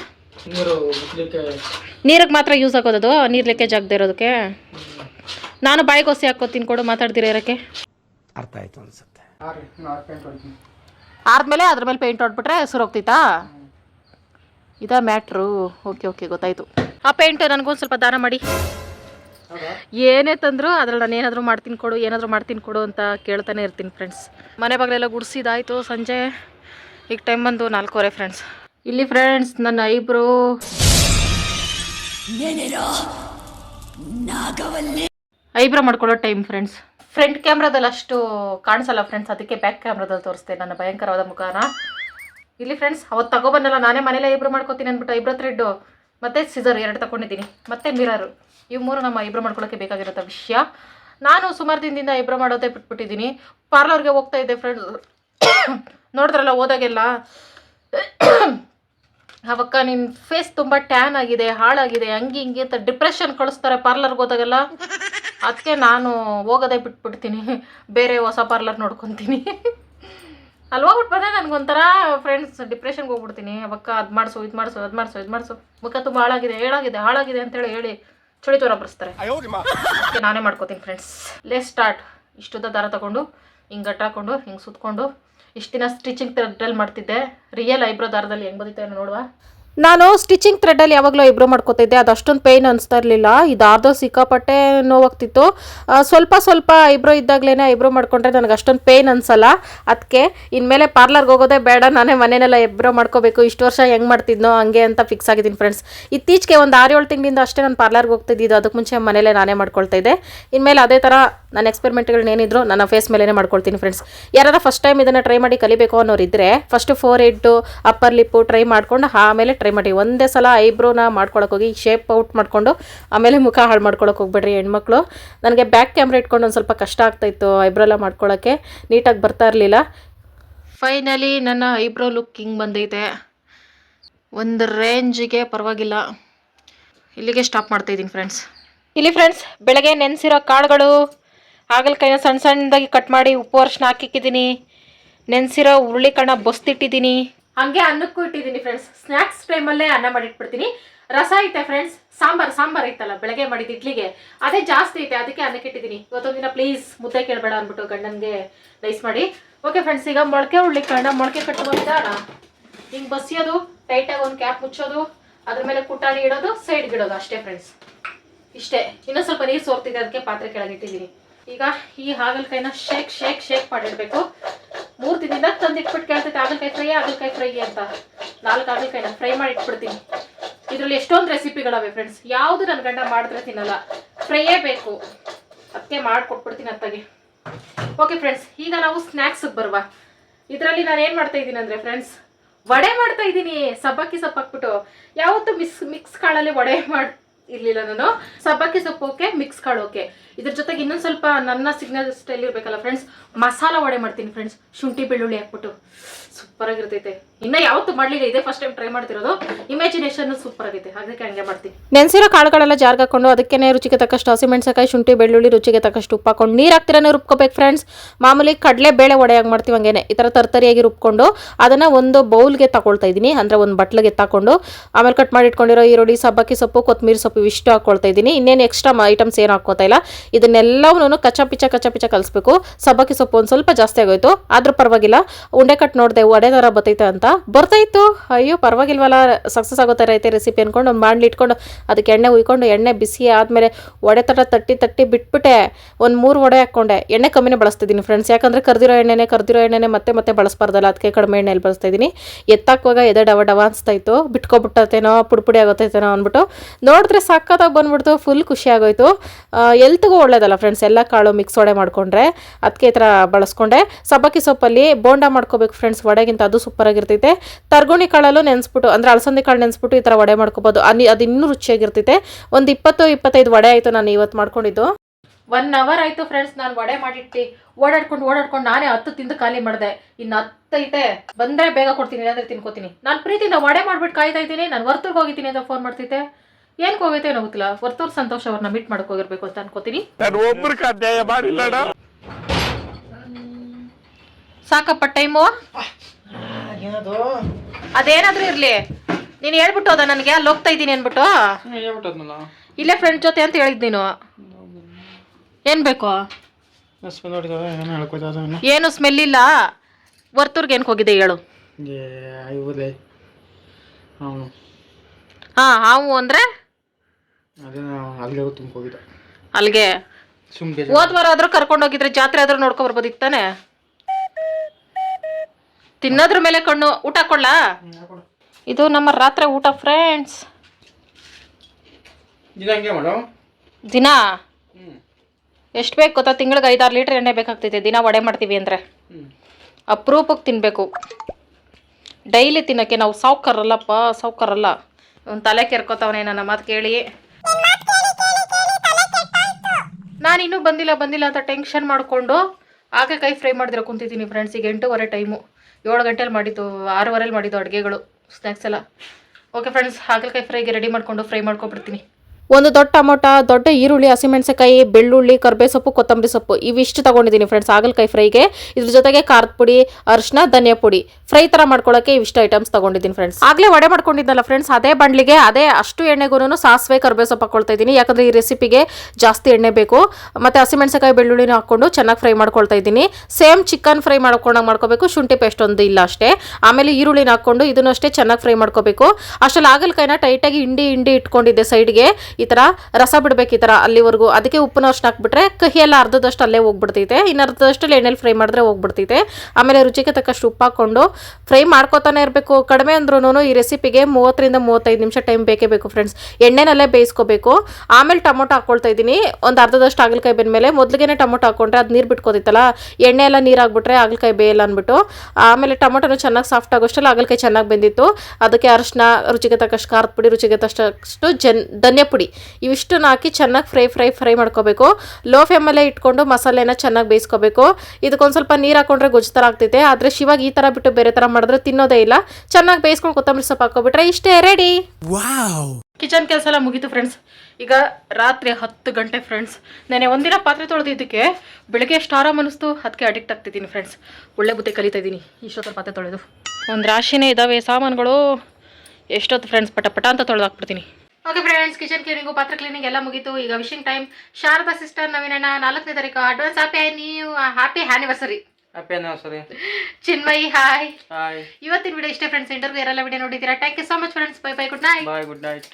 ನೀರಿಗೆ ಮಾತ್ರ ಯೂಸ್ ಆಗೋದದು ನೀರು ಲೀಕೇಜ್ ಆಗದೆ ಇರೋದಕ್ಕೆ? ನಾನು ಬಾಯಿಗೋಸಿ ಹಾಕೋತೀನಿ ಕೊಡು ಮಾತಾಡ್ತೀರ ಇರೋಕ್ಕೆ? ಅರ್ಥ ಆಯ್ತು ಅನ್ಸುತ್ತೆ. ಆದ್ಮೇಲೆ ಅದ್ರ ಮೇಲೆ ಪೇಂಟ್ ಹೊಡ್ಬಿಟ್ರೆ ಹೆಸರು ಹೋಗ್ತೈತಾ ಇದಾ ಮ್ಯಾಟ್ರು. ಓಕೆ ಓಕೆ ಗೊತ್ತಾಯ್ತು. ಆ ಪೇಂಟ್ ನನಗೊಂದು ಸ್ವಲ್ಪ ದಾನ ಮಾಡಿ. ಏನೇ ತಂದ್ರು ಅದ್ರಲ್ಲಿ ನಾನು ಏನಾದರೂ ಮಾಡ್ತೀನಿ ಕೊಡು ಏನಾದರೂ ಮಾಡ್ತೀನಿ ಕೊಡು ಅಂತ ಕೇಳ್ತಾನೆ ಇರ್ತೀನಿ ಫ್ರೆಂಡ್ಸ್ ಮನೆ ಬಾಗಿಲೆಲ್ಲ ಗುಡಿಸಿದಾಯ್ತು ಸಂಜೆ. ಈಗ ಟೈಮ್ ಬಂದು ನಾಲ್ಕೂವರೆ ಫ್ರೆಂಡ್ಸ್ ಇಲ್ಲಿ ಫ್ರೆಂಡ್ಸ್ ನನ್ನ ಐಬ್ರೋ. ಐಬ್ರೋ ಮಾಡ್ಕೊಳ್ಳೋ ಟೈಮ್ ಫ್ರೆಂಡ್ಸ್ ಫ್ರಂಟ್ ಕ್ಯಾಮ್ರಾದಲ್ಲಿ ಅಷ್ಟು ಕಾಣಿಸಲ್ಲ ಫ್ರೆಂಡ್ಸ್ ಅದಕ್ಕೆ ಬ್ಯಾಕ್ ಕ್ಯಾಮ್ರಾದಲ್ಲಿ ತೋರಿಸ್ತೇನೆ ನನ್ನ ಭಯಂಕರವಾದ ಮುಖನ. ಇಲ್ಲಿ ಫ್ರೆಂಡ್ಸ್ ಅವತ್ತು ತಗೊಬಂದಲ್ಲ ನಾನೇ ಮನೇಲೆ ಐಬ್ರೋ ಮಾಡ್ಕೋತೀನಿ ಅಂದ್ಬಿಟ್ಟು ಐಬ್ರೋ ಥ್ರೆಡ್ಡು ಮತ್ತು ಸಿಸರ್ ಎರಡು ತಗೊಂಡಿದ್ದೀನಿ ಮತ್ತು ಮಿರರು ಇವು ಮೂರು ನಮ್ಮ ಐಬ್ರೋ ಮಾಡ್ಕೊಳ್ಳೋಕ್ಕೆ ಬೇಕಾಗಿರೋಂಥ ವಿಷಯ. ನಾನು ಸುಮಾರು ದಿನದಿಂದ ಐಬ್ರೋ ಮಾಡೋದೇ ಬಿಟ್ಬಿಟ್ಟಿದ್ದೀನಿ. ಪಾರ್ಲರ್ಗೆ ಹೋಗ್ತಾ ಇದ್ದೆ ಫ್ರೆಂಡ್ಸ್ ನೋಡಿದ್ರಲ್ಲ, ಹೋದಾಗೆಲ್ಲ. ಅವಕ್ಕ ನಿನ್ನ ಫೇಸ್ ತುಂಬ ಟ್ಯಾನ್ ಆಗಿದೆ, ಹಾಳಾಗಿದೆ, ಹಂಗೆ ಹಿಂಗೆ ಅಂತ ಡಿಪ್ರೆಷನ್ ಕಳಿಸ್ತಾರೆ ಪಾರ್ಲರ್ಗೆ ಹೋದಾಗೆಲ್ಲ. ಅದಕ್ಕೆ ನಾನು ಹೋಗೋದೇ ಬಿಟ್ಬಿಡ್ತೀನಿ. ಬೇರೆ ಹೊಸ ಪಾರ್ಲರ್ ನೋಡ್ಕೊತೀನಿ. ಅಲ್ಲಿ ಹೋಗ್ಬಿಟ್ಟು ಬಂದರೆ ನನಗೊಂಥರ ಫ್ರೆಂಡ್ಸ್ ಡಿಪ್ರೆಷನ್ಗೆ ಹೋಗ್ಬಿಡ್ತೀನಿ. ಅವಕ್ಕ ಅದು ಮಾಡಿಸು ಇದು ಮಾಡಿಸು ಅದು ಮಾಡಿಸು ಇದು ಮಾಡಿಸು. ಮುಖ ತುಂಬ ಹಾಳಾಗಿದೆ ಹೇಳಾಗಿದೆ ಹಾಳಾಗಿದೆ ಅಂತೇಳಿ ಹೇಳಿ ಚಳಿ ಜ್ವರ ಬರ್ಸ್ತಾರೆ. ಅದಕ್ಕೆ ನಾನೇ ಮಾಡ್ಕೋತೀನಿ ಫ್ರೆಂಡ್ಸ್ ಲೇ ಸ್ಟಾರ್ಟ್ ಇಷ್ಟುದ ದಾರ ತಗೊಂಡು ಹಿಂಗೆ ಗಟ್ಟಾಕೊಂಡು ಹಿಂಗೆ ಸುತ್ಕೊಂಡು. ಇಷ್ಟು ದಿನ ಸ್ಟಿಚಿಂಗ್ ಥ್ರೆಡ್ಡಲ್ಲಿ ಮಾಡ್ತಿದ್ದೆ. ರಿಯಲ್ ಐಬ್ರೋ ದಾರದಲ್ಲಿ ಹೆಂಗೆ ಬಂದಿತ್ತು ನೋಡುವ. ನಾನು ಸ್ಟಿಚಿಂಗ್ ಥ್ರೆಡಲ್ಲಿ ಯಾವಾಗಲೂ ಐಬ್ರೋ ಮಾಡ್ಕೋತಿದ್ದೆ ಅದು ಅಷ್ಟೊಂದು ಪೇಯ್ನ್ ಅನಿಸ್ತಾ ಇರಲಿಲ್ಲ. ಇದಾರ್ದು ಸಿಕ್ಕಾಪಟ್ಟೆ ನೋವಾಗ್ತಿತ್ತು. ಸ್ವಲ್ಪ ಸ್ವಲ್ಪ ಇಬ್ರು ಇದ್ದಾಗಲೇ ಇಬ್ರು ಮಾಡ್ಕೊಂಡ್ರೆ ನನಗೆ ಅಷ್ಟೊಂದು ಪೇಯ್ನ್ ಅನಿಸಲ್ಲ. ಅದಕ್ಕೆ ಇನ್ಮೇಲೆ ಪಾರ್ಲರ್ಗೆ ಹೋಗೋದೇ ಬೇಡ. ನಾನೇ ಮನೆಯಲ್ಲ ಇಬ್ರು ಮಾಡ್ಕೋಬೇಕು. ಇಷ್ಟು ವರ್ಷ ಹೆಂಗೆ ಮಾಡ್ತಿದ್ನೋ ಹಂಗೆ ಅಂತ ಫಿಕ್ಸ್ ಆಗಿದ್ದೀನಿ ಫ್ರೆಂಡ್ಸ್ ಇತ್ತೀಚೆಗೆ ಒಂದು ಆರು ಏಳು ತಿಂಗಳಿಂದ ಅಷ್ಟೇ ನಾನು ಪಾರ್ಲರ್ಗೆ ಹೋಗ್ತಿದ್ದಿದ್ದು ಅದಕ್ಕೆ ಮುಂಚೆ ಮನೇಲೆ ನಾನೇ ಮಾಡ್ಕೊಳ್ತಾ ಇದ್ದೆ. ಇನ್ಮೇಲೆ ಅದೇ ಥರ ನನ್ನ ಎಕ್ಸ್ಪೆರಿಮೆಂಟ್ಗಳನ್ನ ಏನಿದ್ರು ನನ್ನ ಫೇಸ್ ಮೇಲೇ ಮಾಡ್ಕೊಳ್ತೀನಿ ಫ್ರೆಂಡ್ಸ್ ಯಾರು ಫಸ್ಟ್ ಟೈಮ್ ಇದನ್ನು ಟ್ರೈ ಮಾಡಿ ಕಲಿಬೇಕು ಅನ್ನೋರು ಇದ್ದರೆ first forehead upper lip try ಮಾಡ್ಕೊಂಡು ಆಮೇಲೆ ಟ್ರೈ ಮಾಡಿ. ಒಂದೇ ಸಲ ಐಬ್ರೋನ ಮಾಡ್ಕೊಳಕ್ಕೆ ಹೋಗಿ ಶೇಪ್ ಔಟ್ ಮಾಡಿಕೊಂಡು ಆಮೇಲೆ ಮುಖ ಹಾಳು ಮಾಡ್ಕೊಳಕ್ಕೆ ಹೋಗ್ಬೇಡ್ರಿ ಹೆಣ್ಮಕ್ಳು. ನನಗೆ ಬ್ಯಾಕ್ ಕ್ಯಾಮ್ರಾ ಇಟ್ಕೊಂಡು ಒಂದು ಸ್ವಲ್ಪ ಕಷ್ಟ ಆಗ್ತಾಯಿತ್ತು ಐಬ್ರೋ ಎಲ್ಲ ಮಾಡ್ಕೊಳ್ಳೋಕ್ಕೆ ನೀಟಾಗಿ ಬರ್ತಾ ಇರಲಿಲ್ಲ. ಫೈನಲಿ ನನ್ನ ಐಬ್ರೋ ಲುಕ್ ಹಿಂಗೆ ಬಂದೈತೆ. ಒಂದು ರೇಂಜಿಗೆ ಪರವಾಗಿಲ್ಲ. ಇಲ್ಲಿಗೆ ಸ್ಟಾಪ್ ಮಾಡ್ತಾ ಇದ್ದೀನಿ ಫ್ರೆಂಡ್ಸ್ ಇಲ್ಲಿ ಫ್ರೆಂಡ್ಸ್ ಬೆಳಗ್ಗೆ ನೆನೆಸಿರೋ ಕಾಳುಗಳು ಹಾಗಲಕಾಯಿನ ಸಣ್ಣ ಸಣ್ಣದಾಗಿ ಕಟ್ ಮಾಡಿ ಉಪ್ಪು ಅರ್ಶನ ಹಾಕಿಕ್ಕಿದ್ದೀನಿ ನೆನೆಸಿರೋ ಹುರುಳಿಕಾಳನ್ನ ಬಸ್ತಿಟ್ಟಿದ್ದೀನಿ ಹಂಗೆ ಅನ್ನಕ್ಕೂ ಇಟ್ಟಿದ್ದೀನಿ ಫ್ರೆಂಡ್ಸ್ ಸ್ನ್ಯಾಕ್ಸ್ ಟೈಮಲ್ಲೇ ಅನ್ನ ಮಾಡಿಟ್ಬಿಡ್ತೀನಿ. ರಸ ಐತೆ ಫ್ರೆಂಡ್ಸ್ ಸಾಂಬಾರ್ ಸಾಂಬಾರ್ ಐತಲ್ಲ, ಬೆಳಗ್ಗೆ ಮಾಡಿದ ಇಡ್ಲಿಗೆ. ಅದೇ ಜಾಸ್ತಿ ಐತೆ, ಅದಕ್ಕೆ ಅನ್ನಕ್ಕೆ ಇಟ್ಟಿದ್ದೀನಿ. ಇವತ್ತೊಂದು ದಿನ ಪ್ಲೀಸ್ ಮುದ್ದೆ ಕೇಳಬೇಡ ಅಂದ್ಬಿಟ್ಟು ಗಂಡನಿಗೆ ರೈಸ್ ಮಾಡಿ. ಓಕೆ ಫ್ರೆಂಡ್ಸ್ ಈಗ ಮೊಳಕೆ ಹುರುಳಿಕಾಳನ್ನ ಮೊಳಕೆ ಕಟ್ಟುವಂತ ಹಿಂಗೆ ಬಸಿಯೋದು ಟೈಟಾಗಿ ಒಂದು ಕ್ಯಾಪ್ ಮುಚ್ಚೋದು, ಅದ್ರ ಮೇಲೆ ಕುಟ್ಟಾಣಿ ಇಡೋದು ಸೈಡ್ಗೆ ಇಡೋದು ಅಷ್ಟೇ ಫ್ರೆಂಡ್ಸ್ ಇಷ್ಟೇ. ಇನ್ನೂ ಸ್ವಲ್ಪ ನೀರು ಸೋರ್ತಿದೆ, ಅದಕ್ಕೆ ಪಾತ್ರೆ ಕೆಳಗಿಟ್ಟಿದ್ದೀನಿ ಈಗ ಈ ಹಾಗಲಕಾಯಿನ ಶೇಕ್ ಶೇಕ್ ಶೇಕ್ ಮಾಡಿಡ್ಬೇಕು ಮೂರು ದಿನದಿಂದ ತಂದಿಟ್ಬಿಟ್ಟು ಕೇಳ್ತೈತೆ, ಹಾಗಲಕಾಯಿ ಫ್ರೈ ಹಾಗಲಕಾಯಿ ಫ್ರೈ ಅಂತ. ನಾಲ್ಕು ಹಾಗಲಕಾಯಿನ ಫ್ರೈ ಮಾಡಿ ಇಟ್ಬಿಡ್ತೀನಿ. ಇದರಲ್ಲಿ ಎಷ್ಟೊಂದು ರೆಸಿಪಿಗಳವೆ ಫ್ರೆಂಡ್ಸ್ ಯಾವುದು ನನ್ನ ಗಂಡ ಮಾಡಿದ್ರೆ ತಿನ್ನಲ್ಲ. ಫ್ರೈಯೇ ಬೇಕು. ಅದಕ್ಕೆ ಮಾಡಿಕೊಟ್ಬಿಡ್ತೀನಿ ಅತ್ತಗೆ. ಓಕೆ ಫ್ರೆಂಡ್ಸ್ ಈಗ ನಾವು ಸ್ನ್ಯಾಕ್ಸಿಗೆ ಬರುವ. ಇದರಲ್ಲಿ ನಾನು ಏನು ಮಾಡ್ತಾ ಇದ್ದೀನಿ ಅಂದರೆ ಫ್ರೆಂಡ್ಸ್ ವಡೆ ಮಾಡ್ತಾ ಇದ್ದೀನಿ. ಸಬ್ಬಕ್ಕಿ ಸೊಪ್ಪು ಹಾಕ್ಬಿಟ್ಟು ಯಾವತ್ತು ಮಿಕ್ಸ್ ಮಿಕ್ಸ್ ಕಾಳಲ್ಲಿ ವಡೆ ಮಾಡಿ ಇರ್ಲಿಲ್ಲ ನಾನು. ಸಬ್ಬಕ್ಕಿ ಸೊಪ್ಪು ಓಕೆ, ಮಿಕ್ಸ್ ಕಾಳು ಓಕೆ. ಇದ್ರ ಜೊತೆಗೆ ಇನ್ನೊಂದು ಸ್ವಲ್ಪ ನನ್ನ ಸಿಗ್ನಲ್ ಸ್ಟೈಲ್ ಇರಬೇಕಲ್ಲ ಫ್ರೆಂಡ್ಸ್ ಮಸಾಲ ವಡೆ ಮಾಡ್ತೀನಿ ಫ್ರೆಂಡ್ಸ್ ಶುಂಠಿ ಬೆಳ್ಳುಳ್ಳಿ ಹಾಕ್ಬಿಟ್ಟು. ಸೂಪರ್ ಆಗಿರ್ತೈತೆ. ಇನ್ನ ಯಾವತ್ತು ಮಾಡ್ಲಿಲ್ಲ, ಇದೇ ಫಸ್ಟ್ ಟೈಮ್ ಟ್ರೈ ಮಾಡ್ತಿರೋದು. ಇಮ್ಯಾಜಿನೇಷನ್ ಸೂಪರ್ ಆಗೈತೆ. ಅದಕ್ಕೆ ಹಂಗೆ ಮಾಡ್ತೀನಿ. ನೆನೆಸಿರೋ ಕಾಳುಗಳೆಲ್ಲ ಜಾರ್ಗೆ ಹಾಕೊಂಡು ಅದಕ್ಕೇನೆ ರುಚಿಗೆ ತಕ್ಕಷ್ಟು ಹಸಿಮೆಣಸಕಾಯಿ ಶುಂಠಿ, ಬೆಳ್ಳುಳ್ಳಿ ರುಚಿಗೆ ತಕ್ಕಷ್ಟು ಉಪ್ಪು ಹಾಕೊಂಡು ನೀರು ಹಾಕ್ತಿರೋ ರುಬ್ಕೋಬೇಕು ಫ್ರೆಂಡ್ಸ್ ಮಾಮೂಲಿ ಕಡಲೆ ಬೇಳೆ ಒಡೆಯಾಗಿ ಮಾಡ್ತೀವಿ ಹಂಗೇನೆ. ಈ ಥರ ತರ್ತರಿಯಾಗಿ ರುಬ್ಕೊಂಡು ಅದನ್ನು ಒಂದು ಬೌಲ್ಗೆ ತಗೊಳ್ತಾ ಇದ್ದೀನಿ. ಅಂದರೆ ಒಂದು ಬಟ್ಲಿಗೆ ತಗೊಂಡು ಆಮೇಲೆ ಕಟ್ ಮಾಡಿ ಇಟ್ಕೊಂಡಿರೋ ಈರುಳ್ಳಿ, ಸಬ್ಬಕ್ಕಿ ಸೊಪ್ಪು ಕೊತ್ತಂಬರಿ ಸೊಪ್ಪು ಇಷ್ಟು ಹಾಕ್ಕೊಳ್ತಾ ಇದ್ದೀನಿ. ಇನ್ನೇನು ಎಕ್ಸ್ಟ್ರಾ ಐಟಮ್ಸ್ ಏನು ಹಾಕ್ಕೋತಾ ಇಲ್ಲ. ಇದನ್ನೆಲ್ಲವೂ ಕಚ್ಚ ಪಿಚ್ಚ ಕಚ್ಚ ಪಿಚ್ಚ ಕಲಿಸ್ಬೇಕು. ಸಬ್ಬಕ್ಕಿ ಸೊಪ್ಪು ಒಂದು ಸ್ವಲ್ಪ ಜಾಸ್ತಿ ಆಗೋಯ್ತು. ಆದ್ರೂ ಪರವಾಗಿಲ್ಲ. ಉಂಡೆ ಕಟ್ ನೋಡಿದೆ ಒಡೆ ಥರ ಬರ್ತೈತೆ ಅಂತ ಬರ್ತಾಯಿತ್ತು. ಅಯ್ಯೋ, ಪರವಾಗಿಲ್ವಲ್ಲ. ಸಕ್ಸಸ್ ಆಗೋ ಥರ ಐತೆ ರೆಸಿಪಿ ಅಂದ್ಕೊಂಡು ಒಂದು ಬಾಣಲಿ ಇಟ್ಕೊಂಡು ಅದಕ್ಕೆ ಎಣ್ಣೆ ಉಯ್ಕೊಂಡು ಎಣ್ಣೆ ಬಿಸಿ ಆದಮೇಲೆ ಒಡೆ ಥರ ತಟ್ಟಿ ತಟ್ಟಿ ಬಿಟ್ಬಿಟ್ಟೆ. ಒಂದು ಮೂರು ವಡೆ ಹಾಕ್ಕೊಂಡೆ. ಎಣ್ಣೆ ಕಮ್ಮಿನೇ ಬಳಸ್ತಿದ್ದೀನಿ ಫ್ರೆಂಡ್ಸ್ ಯಾಕಂದರೆ ಕರ್ದಿರೋ ಎಣ್ಣೆನೇ ಕರ್ದಿರೋ ಎಣ್ಣೆನೇ ಮತ್ತೆ ಮತ್ತೆ ಬಳಸ್ಬಾರ್ದಲ್ಲ. ಅದಕ್ಕೆ ಕಡಿಮೆ ಎಣ್ಣೆಯಲ್ಲಿ ಬಳಸ್ತಾ ಇದ್ದೀನಿ ಎತ್ತಾಕುವಾಗ ಎದೆ ಡವ ಡವ ಅನಿಸ್ತಾಯಿತ್ತು. ಬಿಟ್ಕೊಬಿಟ್ಟತೇನೋ ಪುಡಿ ಪುಡಿ ಆಗೋತೈತೇನೋ ಅಂದ್ಬಿಟ್ಟು ನೋಡಿದ್ರೆ ಸಕ್ಕತ್ತಾಗಿ ಬಂದ್ಬಿಡ್ತು. ಫುಲ್ ಖುಷಿ ಆಗೋಯ್ತು. ಎಲ್ತ್ಗೂ ಒಳ್ಳೇದಲ್ಲ ಫ್ರೆಂಡ್ಸ್ ಎಲ್ಲ ಕಾಳು ಮಿಕ್ಸ್ ವಡೆ ಮಾಡ್ಕೊಂಡ್ರೆ ಅದಕ್ಕೆ ಈ ಥರ ಬಳಸ್ಕೊಂಡೆ. ಸಬ್ಬಕ್ಕಿ ಸೊಪ್ಪಲ್ಲಿ ಬೋಂಡ ಮಾಡ್ಕೋಬೇಕು ಫ್ರೆಂಡ್ಸ್ ವಡೆಗಿಂತ ಅದು ಸೂಪರ್ ಆಗಿರ್ತೈತೆ. ತರ್ಗುಣಿ ಕಾಳಲ್ಲೂ ನೆನೆಸ್ಬಿಟ್ಟು, ಅಂದರೆ ಅಲಸಂದಿ ಕಾಳು ನೆನೆಸ್ಬಿಟ್ಟು ಈ ಥರ ವಡೆ ಮಾಡ್ಕೋಬೋದು. ಅಲ್ಲಿ ಅದು ಇನ್ನೂ ರುಚಿಯಾಗಿರ್ತೈತೆ. ಒಂದು ಇಪ್ಪತ್ತು, ಇಪ್ಪತ್ತೈದು ವಡೆ ಆಯಿತು ನಾನು ಇವತ್ತು ಮಾಡ್ಕೊಂಡಿದ್ದು. ಒನ್ ಅವರ್ ಆಯಿತು ಫ್ರೆಂಡ್ಸ್ ನಾನು ವಡೆ ಮಾಡಿಟ್ಟು. ಓಡಾಡ್ಕೊಂಡು ಓಡಾಡ್ಕೊಂಡು ನಾನೇ ಹತ್ತು ತಿಂದು ಖಾಲಿ ಮಾಡಿದೆ. ಇನ್ನು ಹತ್ತೈತೆ. ಬಂದರೆ ಬೇಗ ಕೊಡ್ತೀನಿ, ಇಲ್ಲಾಂದ್ರೆ ತಿನ್ಕೋತೀನಿ. ನಾನು ಪ್ರೀತಿಯಿಂದ ವಡೆ ಮಾಡ್ಬಿಟ್ಟು ಕಾಯ್ತಾ ಇದ್ದೀನಿ. ನಾನು ವರ್ತೂರ್ಗೆ ಹೋಗಿದ್ದೀನಿ ಅಂತ ಫೋನ್ ಮಾಡ್ತೈತೆ ಏನಕ್ಕೆ ಹೋಗೈತೆ ಏನೋ ಗೊತ್ತಿಲ್ಲ ವರ್ತೂರ್ ಸಂತೋಷ್ ಅವ್ರನ್ನ ಮೀಟ್ ಮಾಡಕ್ ಹೋಗಿರ್ಬೇಕು ಅಂತ ಅನ್ಕೋತೀನಿ. ಸಾಕಪ್ಪ ಟೈಮು ಅದೇನಾದ್ರೂ ಇರ್ಲಿ. ನೀನು ಹೇಳ್ಬಿಟ್ಟು ಹೋದ ನನಗೆ ಅಲ್ಲಿ ಹೋಗ್ತಾ ಇದ್ದೀನಿ ಅನ್ಬಿಟ್ಟು. ಇಲ್ಲೇ ಫ್ರೆಂಡ್ ಜೊತೆ ಅಂತ ಹೇಳಿದ್ ನೀನು. ಏನ್ ಬೇಕು? ಏನು ಏನು ಸ್ಮೆಲ್ ಇಲ್ಲ. ವರ್ತೂರ್ಗೆ ಏನ್ ಹೋಗಿದೆ ಹೇಳು. ಹಾ ಹಾವು ಅಂದ್ರೆ? ಅದೇ ಅಲ್ಲಿಗೆ ಹೋದ್ವಾರ ಹೋದ್ ವಾರ ಆದ್ರೂ ಕರ್ಕೊಂಡು ಹೋಗಿದ್ರೆ ಜಾತ್ರೆ ಆದ್ರೂ ನೋಡ್ಕೊ ಬರ್ಬೋದಿತ್ತಾನೆ ತಿನ್ನೋದ್ರ ಮೇಲೆ ಕಣ್ಣು ಊಟ ಕೊಡ್ಲಾ? ಇದು ನಮ್ಮ ರಾತ್ರಿ ಊಟ ಫ್ರೆಂಡ್ಸ್ ದಿನ ಎಷ್ಟು ಬೇಕು ಗೊತ್ತಾ? ತಿಂಗಳಿಗೆ ಐದಾರು ಲೀಟ್ರ್ ಎಣ್ಣೆ ಬೇಕಾಗ್ತೈತೆ ದಿನ ವಡೆ ಮಾಡ್ತೀವಿ ಅಂದರೆ. ಅಪ್ರೂಪಕ್ಕೆ ಅಪರೂಪಕ್ಕೆ ತಿನ್ನಬೇಕು ಡೈಲಿ ತಿನ್ನೋಕ್ಕೆ ನಾವು ಸಾವುಕಾರಲ್ಲಪ್ಪ ಸಾವುಕಾರಲ್ಲ. ಒಂದು ತಲೆ ಕೆರ್ಕೋತಾವನೆ ನನ್ನ ಮಾತು ಕೇಳಿ. ನಾನು ಇನ್ನೂ ಬಂದಿಲ್ಲ ಬಂದಿಲ್ಲ ಅಂತ ಟೆನ್ಷನ್ ಮಾಡಿಕೊಂಡು ಕೈ ಫ್ರೈ ಮಾಡಿದ್ರೆ ಕುಂತಿದ್ದೀನಿ ಫ್ರೆಂಡ್ಸ್ ಈಗ ಎಂಟೂವರೆ ಟೈಮು ಏಳು ಗಂಟೆಲಿ ಮಾಡಿದ್ದು, ಆರೂವರೆಲಿ ಮಾಡಿದ್ದು ಅಡುಗೆಗಳು ಸ್ನ್ಯಾಕ್ಸ್ ಎಲ್ಲ. ಓಕೆ ಫ್ರೆಂಡ್ಸ್ ಹಾಗಲಕಾಯಿ ಫ್ರೈಗೆ ರೆಡಿ ಮಾಡಿಕೊಂಡು ಫ್ರೈ ಮಾಡ್ಕೊಬಿಡ್ತೀನಿ ಒಂದು ದೊಡ್ಡ ಟೊಮೊಟೊ, ದೊಡ್ಡ ಈರುಳ್ಳಿ, ಹಸಿಮೆಣಸಿನಕಾಯಿ, ಬೆಳ್ಳುಳ್ಳಿ ಕರ್ಬೇ ಸೊಪ್ಪು ಕೊತ್ತಂಬರಿ ಸೊಪ್ಪು, ಇವಿಷ್ಟು ತಗೊಂಡಿದ್ದೀನಿ ಫ್ರೆಂಡ್ಸ್ ಹಾಗಲಕಾಯಿ ಫ್ರೈಗೆ ಇದ್ರ ಜೊತೆಗೆ ಖಾರದ ಪುಡಿ, ಅರಿಶಿನ, ಧನಿಯಾ ಪುಡಿ. ಫ್ರೈ ಥರ ಮಾಡ್ಕೊಳ್ಳೋಕೆ ಇವಿಷ್ಟು ಐಟಮ್ಸ್ ತಗೊಂಡಿದ್ದೀನಿ ಫ್ರೆಂಡ್ಸ್ ಆಗಲೇ ವಡೆ ಮಾಡ್ಕೊಂಡಿದ್ದಲ್ಲ ಫ್ರೆಂಡ್ಸ್ ಅದೇ ಬಂಡ್ಲಿಗೆ, ಅದೇ ಅಷ್ಟು ಎಣ್ಣೆಗೂ ಸಾಸಿವೆ ಕರ್ಬೇ ಸೊಪ್ಪು ಹಾಕೊಳ್ತಾ ಇದ್ದೀನಿ. ಯಾಕಂದರೆ ಈ ರೆಸಿಪಿಗೆ ಜಾಸ್ತಿ ಎಣ್ಣೆ ಬೇಕು. ಮತ್ತು ಹಸಿಮೆಣಸಿನಕಾಯಿ, ಬೆಳ್ಳುಳ್ಳಿನ ಹಾಕ್ಕೊಂಡು ಚೆನ್ನಾಗಿ ಫ್ರೈ ಮಾಡ್ಕೊಳ್ತಾ ಇದ್ದೀನಿ. ಸೇಮ್ ಚಿಕನ್ ಫ್ರೈ ಮಾಡ್ಕೊಂಡಾಗ ಮಾಡ್ಕೋಬೇಕು. ಶುಂಠಿ ಪೇಸ್ಟ್ ಒಂದು ಇಲ್ಲ ಅಷ್ಟೇ. ಆಮೇಲೆ ಈರುಳ್ಳಿನ ಹಾಕ್ಕೊಂಡು ಇದನ್ನು ಅಷ್ಟೇ ಚೆನ್ನಾಗಿ ಫ್ರೈ ಮಾಡ್ಕೋಬೇಕು. ಅಷ್ಟಲ್ಲಿ ಹಾಗಲಕಾಯಿನ ಟೈಟಾಗಿ ಹಿಂಡಿ ಹಿಂಡಿ ಇಟ್ಕೊಂಡಿದ್ದೆ ಸೈಡ್ಗೆ ಈ ಥರ ರಸ ಬಿಡ್ಬೇಕು ಈ ಥರ ಅಲ್ಲಿವರೆಗೂ. ಅದಕ್ಕೆ ಉಪ್ಪು ಅರ್ಶನ ಹಾಕ್ಬಿಟ್ರೆ ಕಹಿ ಎಲ್ಲ ಅರ್ಧದಷ್ಟು ಅಲ್ಲೇ ಹೋಗ್ಬಿಡ್ತೈತೆ. ಇನ್ನು ಅರ್ಧದಷ್ಟಲ್ಲಿ ಎಣ್ಣೆಲಿ ಫ್ರೈ ಮಾಡಿದ್ರೆ ಹೋಗ್ಬಿಡ್ತೈತೆ. ಆಮೇಲೆ ರುಚಿಗೆ ತಕ್ಕಷ್ಟು ಉಪ್ಪು ಹಾಕ್ಕೊಂಡು ಫ್ರೈ ಮಾಡ್ಕೋತಾನೆ ಇರಬೇಕು. ಕಡಿಮೆ ಅಂದ್ರೂ ಈ ರೆಸಿಪಿಗೆ ಮೂವತ್ತರಿಂದ ಮೂವತ್ತೈದು ನಿಮಿಷ ಟೈಮ್ ಬೇಕೇ ಬೇಕು ಫ್ರೆಂಡ್ಸ್. ಎಣ್ಣೆನಲ್ಲೇ ಬೇಯಿಸ್ಕೋಬೇಕು. ಆಮೇಲೆ ಟೊಮೊಟೊ ಹಾಕೊಳ್ತಾ ಇದ್ದೀನಿ. ಒಂದು ಅರ್ಧದಷ್ಟು ಹಾಗಲಕಾಯಿ ಬೆಂದಮೇಲೆ ಮೊದಲಿಗೆ ಟೊಮೊಟೊ ಹಾಕೊಂಡ್ರೆ ಅದು ನೀರು ಬಿಟ್ಕೋದಿತ್ತಲ್ಲ ಎಣ್ಣೆ ಎಲ್ಲ ನೀರು ಹಾಕ್ಬಿಟ್ರೆ ಹಾಗಲಕಾಯಿ ಬೇಯಲ್ಲ ಅಂದ್ಬಿಟ್ಟು. ಆಮೇಲೆ ಟೊಮೊಟೊನು ಚೆನ್ನಾಗಿ ಸಾಫ್ಟ್ ಆಗೋಷ್ಟಲ್ಲಿ ಹಾಗಲಕಾಯಿ ಚೆನ್ನಾಗಿ ಬೆಂದಿತ್ತು. ಅದಕ್ಕೆ ಅರಶಿನ ರುಚಿಗೆ ತಕ್ಕಷ್ಟು ಖಾರದ ಪುಡಿ, ರುಚಿಗೆ ತಕ್ಕಷ್ಟು ಜನ್ ಧನ್ಯ ಪುಡಿ ಇವಿಷ್ಟನ್ನ ಹಾಕಿ ಚೆನ್ನಾಗಿ ಫ್ರೈ ಫ್ರೈ ಫ್ರೈ ಮಾಡ್ಕೋಬೇಕು. ಲೋ ಫ್ಲೇಮಲ್ಲೇ ಇಟ್ಕೊಂಡು ಮಸಾಲೆನ ಚೆನ್ನಾಗಿ ಬೇಯಿಸ್ಕೋಬೇಕು. ಇದಕ್ಕೊಂದು ಸ್ವಲ್ಪ ನೀರು ಹಾಕೊಂಡ್ರೆ ಗೊಜ್ಜು ಥರ ಆಗ್ತೈತೆ. ಆದರೆ ಶಿವಾಗ ಈ ಥರ ಬಿಟ್ಟು ಬೇರೆ ಥರ ಮಾಡಿದ್ರೆ ತಿನ್ನೋದೇ ಇಲ್ಲ. ಚೆನ್ನಾಗಿ ಬೇಯಿಸ್ಕೊಂಡು ಕೊತ್ತಂಬರಿ ಸೊಪ್ಪು ಹಾಕೋಬಿಟ್ರೆ ಇಷ್ಟೇ. ರೆಡಿ ಕಿಚನ್ ಕೆಲಸ ಎಲ್ಲ ಮುಗೀತು ಫ್ರೆಂಡ್ಸ್ ಈಗ ರಾತ್ರಿ ಹತ್ತು ಗಂಟೆ ಫ್ರೆಂಡ್ಸ್ ನೆನೆ ಒಂದಿನ ಪಾತ್ರೆ ತೊಳೆದಿದ್ದಕ್ಕೆ ಬೆಳಗ್ಗೆ ಎಷ್ಟು ಆರಾಮ್ ಅನ್ನಿಸ್ತು ಅದಕ್ಕೆ ಅಡಿಕ್ಟ್ ಆಗ್ತಿದ್ದೀನಿ ಫ್ರೆಂಡ್ಸ್ ಒಳ್ಳೆ ಬುದ್ಧಿ ಕಲಿತಾ ಇದ್ದೀನಿ. ಇಷ್ಟೊತ್ತು ಪಾತ್ರೆ ತೊಳೆದು. ಒಂದು ರಾಶಿನೇ ಇದ್ದಾವೆ ಸಾಮಾನುಗಳು. ಎಷ್ಟೊತ್ತು ಫ್ರೆಂಡ್ಸ್ ಪಟ ಪಟ ಅಂತ ತೊಳೆದು ಹಾಕ್ಬಿಡ್ತೀನಿ. ಓಕೆ ಫ್ರೆಂಡ್ಸ್ ಕಿಚನ್ ಕ್ಲೀನಿಂಗು ಪಾತ್ರ ಕ್ಲೀನಿಂಗ್ ಎಲ್ಲ ಮುಗೀತು. ಈಗ ವಿಶಿಂಗ್ ಟೈಮ್ ಶಾರದಾ ಸಿಸ್ಟರ್ ನವೀನಣ್ಣ ನಾಲ್ಕನೇ ತಾರೀಕು ಅಡ್ವಾನ್ಸ್ ಹ್ಯಾಪಿ ನೀವು happy anniversary happy anniversary Chinmayi hi hi ಇವತ್ತಿನ ವಿಡಿಯೋ ಇಷ್ಟೇ ಫ್ರೆಂಡ್ಸ್ ಇಂಟರ್ವ್ಯೂ ಯಾರೆಲ್ಲ ವಿಡಿಯೋ ನೋಡಿದ್ದೀರಾ? Thank you so much friends bye bye good night bye good night